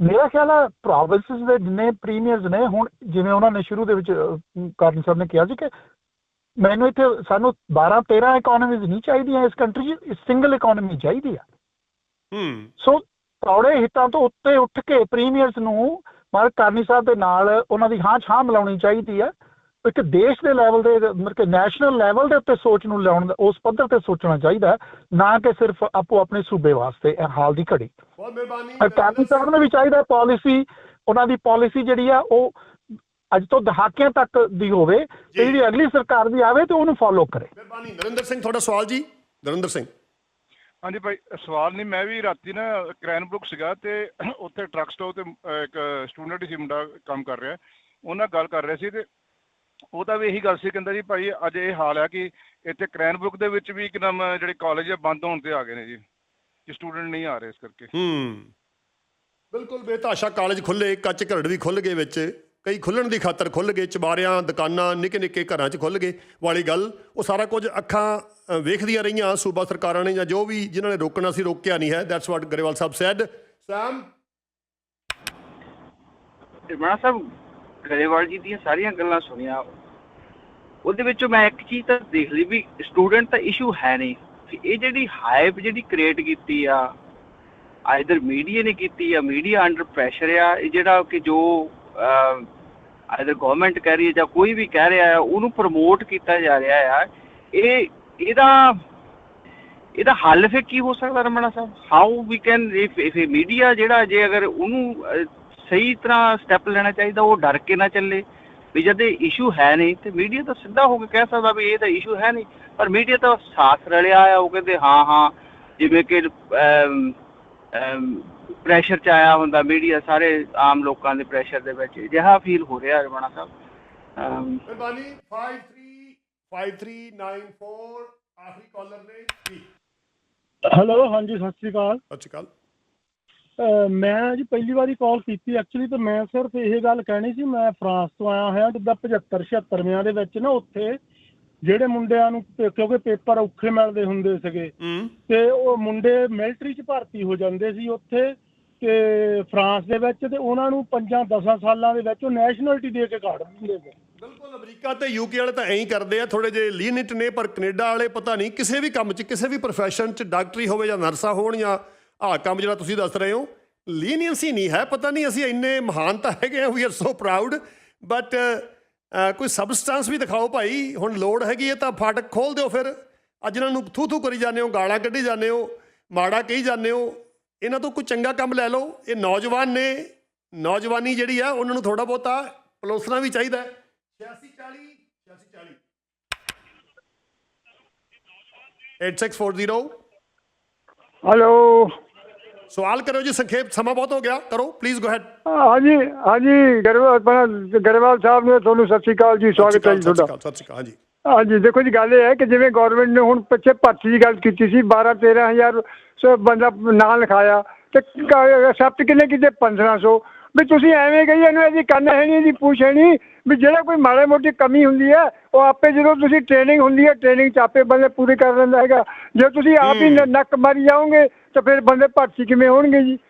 ਮੇਰਾ ਖਿਆਲ ਹੈ ਪ੍ਰੋਵਿੰਸਸ ਦੇ ਜਿੰਨੇ ਪ੍ਰੀਮੀਅਰਸ ਨੇ ਹੁਣ ਜਿਵੇਂ ਉਹਨਾਂ ਨੇ ਸ਼ੁਰੂ ਦੇ ਵਿੱਚ ਕਾਰਨੀ ਸਾਹਿਬ ਨੇ ਕਿਹਾ ਸੀ ਕਿ ਮੈਨੂੰ ਇੱਥੇ ਸਾਨੂੰ 12 13 ਇਕਨੋਮੀਜ਼ ਨਹੀਂ ਚਾਹੀਦੀਆਂ ਇਸ ਕੰਟਰੀ 'ਚ ਸਿੰਗਲ ਇਕਨੋਮੀ ਚਾਹੀਦੀ ਆ। ਹੂੰ। ਸੋ ਥੋੜੇ ਹਿੱਤਾਂ ਤੋਂ ਉੱਤੇ ਉੱਠ ਕੇ ਪ੍ਰੀਮੀਅਰਸ ਨੂੰ ਮਾਰ ਕਾਰਨੀ ਸਾਹਿਬ ਦੇ ਨਾਲ ਉਹਨਾਂ ਦੀ ਹਾਂ ਛਾਂ ਮਿਲਾਉਣੀ ਚਾਹੀਦੀ ਹੈ। ਇੱਕ ਦੇਸ਼ ਦੇ ਲੈਵਲ ਦੇ ਮਤਲਬ ਕਿ ਨੈਸ਼ਨਲ ਲੈਵਲ ਦੇ ਉੱਤੇ ਸੋਚ ਨੂੰ ਲਿਆਉਣ ਦਾ ਉਸ ਪੱਧਰ ਤੇ ਸੋਚਣਾ ਚਾਹੀਦਾ ਨਾ ਕਿ ਸਿਰਫ ਆਪੋ ਆਪਣੇ ਸੂਬੇ ਵਾਸਤੇ ਇਹ ਹਾਲ ਦੀ ਘੜੀ। ਬਹੁਤ ਮਿਹਰਬਾਨੀ ਕੈਬਨਿਟ ਸਾਹਿਬ ਨੂੰ ਵੀ ਚਾਹੀਦਾ ਪਾਲਿਸੀ ਉਹਨਾਂ ਦੀ ਪਾਲਿਸੀ ਜਿਹੜੀ ਆ ਉਹ ਅੱਜ ਤੋਂ ਦਹਾਕਿਆਂ ਤੱਕ ਦੀ ਹੋਵੇ ਤੇ ਜਿਹੜੀ ਅਗਲੀ ਸਰਕਾਰ ਵੀ ਆਵੇ ਤੇ ਉਹਨੂੰ ਫੋਲੋ ਕਰੇ। ਮਿਹਰਬਾਨੀ। ਨਰਿੰਦਰ ਸਿੰਘ ਤੁਹਾਡਾ ਸਵਾਲ ਜੀ? ਨਰਿੰਦਰ ਸਿੰਘ। ਹਾਂਜੀ ਭਾਈ ਸਵਾਲ ਨਹੀਂ ਮੈਂ ਵੀ ਰਾਤੀ ਨਾ ਕ੍ਰੈਨ ਬੁੱਕ ਸੀਗਾ ਤੇ ਉੱਥੇ ਟਰੱਕ ਸਟਾਪ ਤੇ ਇੱਕ ਸਟੂਡੈਂਟ ਹੀ ਸੀ ਮੁੰਡਾ ਕੰਮ ਕਰ ਰਿਹਾ। ਉਹਨਾਂ ਨਾਲ ਗੱਲ ਕਰ ਰਿਹਾ ਸੀ ਤੇ ਉਹਦਾ ਵੀ ਇਹੀ ਗੱਲ ਸੀ ਕਹਿੰਦਾ ਜੀ ਭਾਈ ਅੱਜ ਇਹ ਹਾਲ ਆ ਕਿ ਇੱਥੇ ਕ੍ਰੈਨ ਬੁੱਕ ਦੇ ਵਿੱਚ ਵੀ ਇੱਕਦਮ ਜਿਹੜੇ ਕਾਲਜ ਆ ਬੰਦ ਹੋਣ ਤੇ ਆ ਗਏ ਨੇ ਜੀ ਕਿ ਸਟੂਡੈਂਟ ਨਹੀਂ ਆ ਰਹੇ ਇਸ ਕਰਕੇ। ਹੂੰ। ਬਿਲਕੁਲ ਬੇਤਾਸ਼ਾ ਕਾਲਜ ਖੁੱਲੇ ਕੱਚ ਘਰੜ ਵੀ ਖੁੱਲ ਗਏ ਵਿੱਚ। ਕਈ ਖੁੱਲਣ ਦੀ ਖਾਤਰ ਖੁੱਲ ਗਏ, ਚਬਾਰਿਆਂ, ਦੁਕਾਨਾਂ ਨਿੱਕੇ ਨਿੱਕੇ ਘਰਾਂ 'ਚ ਖੁੱਲ ਗਏ। ਵਾਲੀ ਗੱਲ, ਉਹ ਸਾਰਾ ਕੁਝ ਅੱਖਾਂ ਵੇਖਦੀਆਂ ਰਹੀਆਂ ਸੂਬਾ ਸਰਕਾਰਾਂ ਨੇ ਜਾਂ ਜੋ ਵੀ ਜਿਨ੍ਹਾਂ ਨੇ ਰੋਕਣਾ ਸੀ, ਰੋਕਿਆ ਨਹੀਂ ਹੈ। That's what Grewal Sahib said same Nirmala Sahib Grewal ji ਦੀਆਂ ਸਾਰੀਆਂ ਗੱਲਾਂ ਸੁਣੀਆਂ। ਉਹਦੇ ਵਿੱਚੋਂ ਮੈਂ ਇੱਕ ਚੀਜ਼ ਤਾਂ ਦੇਖ ਲਈ ਵੀ ਸਟੂਡੈਂਟ ਤਾਂ ਇਸ਼ੂ ਹੈ ਨਹੀਂ। ਇਹ ਜਿਹੜੀ ਹਾਈਪ ਜਿਹੜੀ ਕ੍ਰੀਏਟ ਕੀਤੀ ਆ ਆਈਦਰ ਮੀਡੀਆ ਨੇ ਕੀਤੀ ਆ ਮੀਡੀਆ ਅੰਡਰ ਪ੍ਰੈਸ਼ਰ ਆ, ਇਹ ਜਿਹੜਾ ਕਿ ਜੋ ਆਈਦਰ ਗਵਰਨਮੈਂਟ ਕਹਿ ਰਹੀ ਹੈ ਜਾਂ ਕੋਈ ਵੀ ਕਹਿ ਰਿਹਾ ਹੈ, ਉਹਨੂੰ ਪ੍ਰਮੋਟ ਕੀਤਾ ਜਾ ਰਿਹਾ ਆ ਇਹ, ਇਹਦਾ ਇਹਦਾ ਹੱਲ ਫਿਰ ਕੀ ਹੋ ਸਕਦਾ Ramana sahib? How we can if if media ਜਿਹੜਾ ਜੇ ਅਗਰ ਉਹਨੂੰ ਸਹੀ ਤਰ੍ਹਾਂ ਸਟੈਪ ਲੈਣਾ ਚਾਹੀਦਾ, ਉਹ ਡਰ ਕੇ ਨਾ ਚੱਲੇ। ਵੀ ਜਦ ਇਹ ਇਸ਼ੂ ਹੈ ਨਹੀਂ, ਤੇ ਮੀਡੀਆ ਤਾਂ ਸਿੱਧਾ ਹੋ ਕੇ ਕਹਿ ਸਕਦਾ ਵੀ ਇਹ ਤਾਂ ਇਸ਼ੂ ਹੈ ਨਹੀਂ। ਪਰ ਮੀਡੀਆ ਤਾਂ ਸਾਥ ਰਲਿਆ ਆ, ਉਹ ਕਹਿੰਦੇ ਹਾਂ ਹਾਂ, ਜਿਵੇਂ ਕਿ ਪ੍ਰੈਸ਼ਰ ਚ ਆਇਆ ਹੁੰਦਾ ਮੀਡੀਆ ਸਾਰੇ ਆਮ ਲੋਕਾਂ ਦੇ ਪ੍ਰੈਸ਼ਰ ਦੇ ਵਿੱਚ ਜਿਹਾ ਫੀਲ ਹੋ ਰਿਹਾ ਰਮਣਾ ਸਾਹਿਬ। ਅਮ, ਮਿਹਰਬਾਨੀ 535394 ਆਖਰੀ ਕਾਲਰ ਨੇ ਜੀ ਹੈਲੋ ਹਾਂਜੀ ਸਤਿ ਸ਼੍ਰੀ ਅਕਾਲ। ਸਤਿ ਸ਼੍ਰੀ ਅਕਾਲ। ਮੈਂ ਜੀ ਪਹਿਲੀ ਵਾਰੀ ਕਾਲ ਕੀਤੀ ਐਕਚੁਅਲੀ ਤੇ ਮੈਂ ਸਿਰਫ ਇਹ ਗੱਲ ਕਹਿਣੀ ਸੀ ਮੈਂ ਫਰਾਂਸ ਤੋਂ ਆਇਆ ਹੋਇਆ ਜਿੱਦਾਂ 75 76ਵਿਆਂ ਦੇ ਵਿੱਚ ਨਾ ਉੱਥੇ ਜਿਹੜੇ ਮੁੰਡਿਆਂ ਨੂੰ ਕਿਉਂਕਿ ਪੇਪਰ ਔਖੇ ਮਿਲਦੇ ਹੁੰਦੇ ਸੀਗੇ। ਤੇ ਉਹ ਮੁੰਡੇ ਮਿਲਟਰੀ 'ਚ ਭਰਤੀ ਹੋ ਜਾਂਦੇ ਸੀ ਉੱਥੇ ਤੇ ਫਰਾਂਸ ਦੇ ਵਿੱਚ ਤੇ ਉਹਨਾਂ ਨੂੰ 5-10 ਸਾਲਾਂ ਦੇ ਵਿੱਚ ਉਹ ਨੈਸ਼ਨੈਲਿਟੀ ਦੇ ਕੇ ਕੱਢ ਦਿੰਦੇ ਸੀ। ਬਿਲਕੁਲ ਅਮਰੀਕਾ ਤੇ ਯੂਕੇ ਵਾਲੇ ਤਾਂ ਐਂ ਹੀ ਕਰਦੇ ਆ ਥੋੜੇ ਜਿਹੇ ਲੀਨਿਟ ਨੇ ਪਰ ਕੈਨੇਡਾ ਵਾਲੇ ਪਤਾ ਨਹੀਂ ਕਿਸੇ ਵੀ ਕੰਮ 'ਚ ਕਿਸੇ ਵੀ profession 'ਚ ਡਾਕਟਰੀ ਹੋਵੇ ਜਾਂ ਨਰਸਾਂ ਹੋਣ ਜਾਂ ਆਹ ਕੰਮ ਜਿਹੜਾ ਤੁਸੀਂ ਦੱਸ ਰਹੇ ਹੋ ਲੀਨੀਅੰਸੀ ਨਹੀਂ ਹੈ ਪਤਾ ਨਹੀਂ ਅਸੀਂ ਇੰਨੇ ਮਹਾਨ ਤਾਂ ਹੈਗੇ ਆ we are so proud but ਕੋਈ ਸਬਸਟੈਂਸ ਵੀ ਦਿਖਾਓ ਭਾਈ। ਹੁਣ ਲੋੜ ਹੈਗੀ ਹੈ ਤਾਂ ਫਾਟਕ ਖੋਲ ਦਿਓ ਫਿਰ। ਅੱਜ ਇਹਨਾਂ ਨੂੰ ਥੂ ਥੂ ਕਰੀ ਜਾਂਦੇ ਹੋ, ਗਾਲਾਂ ਕੱਢੀ ਜਾਂਦੇ ਹੋ, ਮਾੜਾ ਕਹੀ ਜਾਂਦੇ ਹੋ। ਇਹਨਾਂ ਤੋਂ ਕੋਈ ਚੰਗਾ ਕੰਮ ਲੈ ਲਓ। ਇਹ ਨੌਜਵਾਨ ਨੇ, ਨੌਜਵਾਨੀ ਜਿਹੜੀ ਆ, ਉਹਨਾਂ ਨੂੰ ਥੋੜਾ ਬਹੁਤਾ ਪਲੋਸਣਾ ਵੀ ਚਾਹੀਦਾ ਹੈ। 86 40 86 40 8640 ਹੈਲੋ ਸਵਾਲ ਕਰੋ ਜੀ ਸੰਖੇਪ ਸਮਾਂ ਬਹੁਤ ਹੋ ਗਿਆ ਕਰੋ ਪਲੀਜ਼ ਗੋ ਹੈਡ ਹਾਂਜੀ ਹਾਂਜੀ ਗਰੇਵਾਲ ਆਪਣਾ ਗਰੇਵਾਲ ਸਾਹਿਬ ਨੇ ਤੁਹਾਨੂੰ ਸਤਿ ਸ਼੍ਰੀ ਅਕਾਲ ਜੀ ਸਵਾਗਤ ਹੈ ਜੀ ਤੁਹਾਡਾ। ਸਤਿ ਸ਼੍ਰੀ ਅਕਾਲ ਹਾਂਜੀ। ਹਾਂਜੀ ਦੇਖੋ ਜੀ ਗੱਲ ਇਹ ਹੈ ਕਿ ਜਿਵੇਂ ਗਵਰਨਮੈਂਟ ਨੇ ਹੁਣ ਪਿੱਛੇ ਭਰਤੀ ਦੀ ਗੱਲ ਕੀਤੀ ਸੀ 12 13000 ਸੌ ਬੰਦਾ ਨਾਂ ਲਿਖਾਇਆ ਤੇ ਐਕਸੈਪਟ ਕਿੰਨੇ ਕੀਤੇ? 1500 ਵੀ ਤੁਸੀਂ ਐਵੇਂ ਕਹੀ ਇਹਨੂੰ ਇਹਦੀ ਕੰਨ ਹੈ ਨਹੀਂ ਇਹਦੀ ਪੂਛ ਹੈ ਨਹੀਂ ਵੀ ਜਿਹੜਾ ਕੋਈ ਮਾੜੇ ਮੋਟੀ ਕਮੀ ਹੁੰਦੀ ਹੈ ਉਹ ਆਪੇ ਜਦੋਂ ਤੁਸੀਂ ਟ੍ਰੇਨਿੰਗ ਹੁੰਦੀ ਹੈ ਟ੍ਰੇਨਿੰਗ ਚ ਆਪੇ ਬੰਦੇ ਪੂਰੇ ਕਰ ਲੈਂਦਾ ਹੈਗਾ। ਜੇ ਤੁਸੀਂ ਆਪ ਹੀ ਨੱਕ ਮਾਰੀ ਜਾਓਗੇ ਤਾਂ ਫਿਰ ਬੰਦੇ ਭਰਤੀ ਕਿਵੇਂ ਹੋਣਗੇ ਜੀ?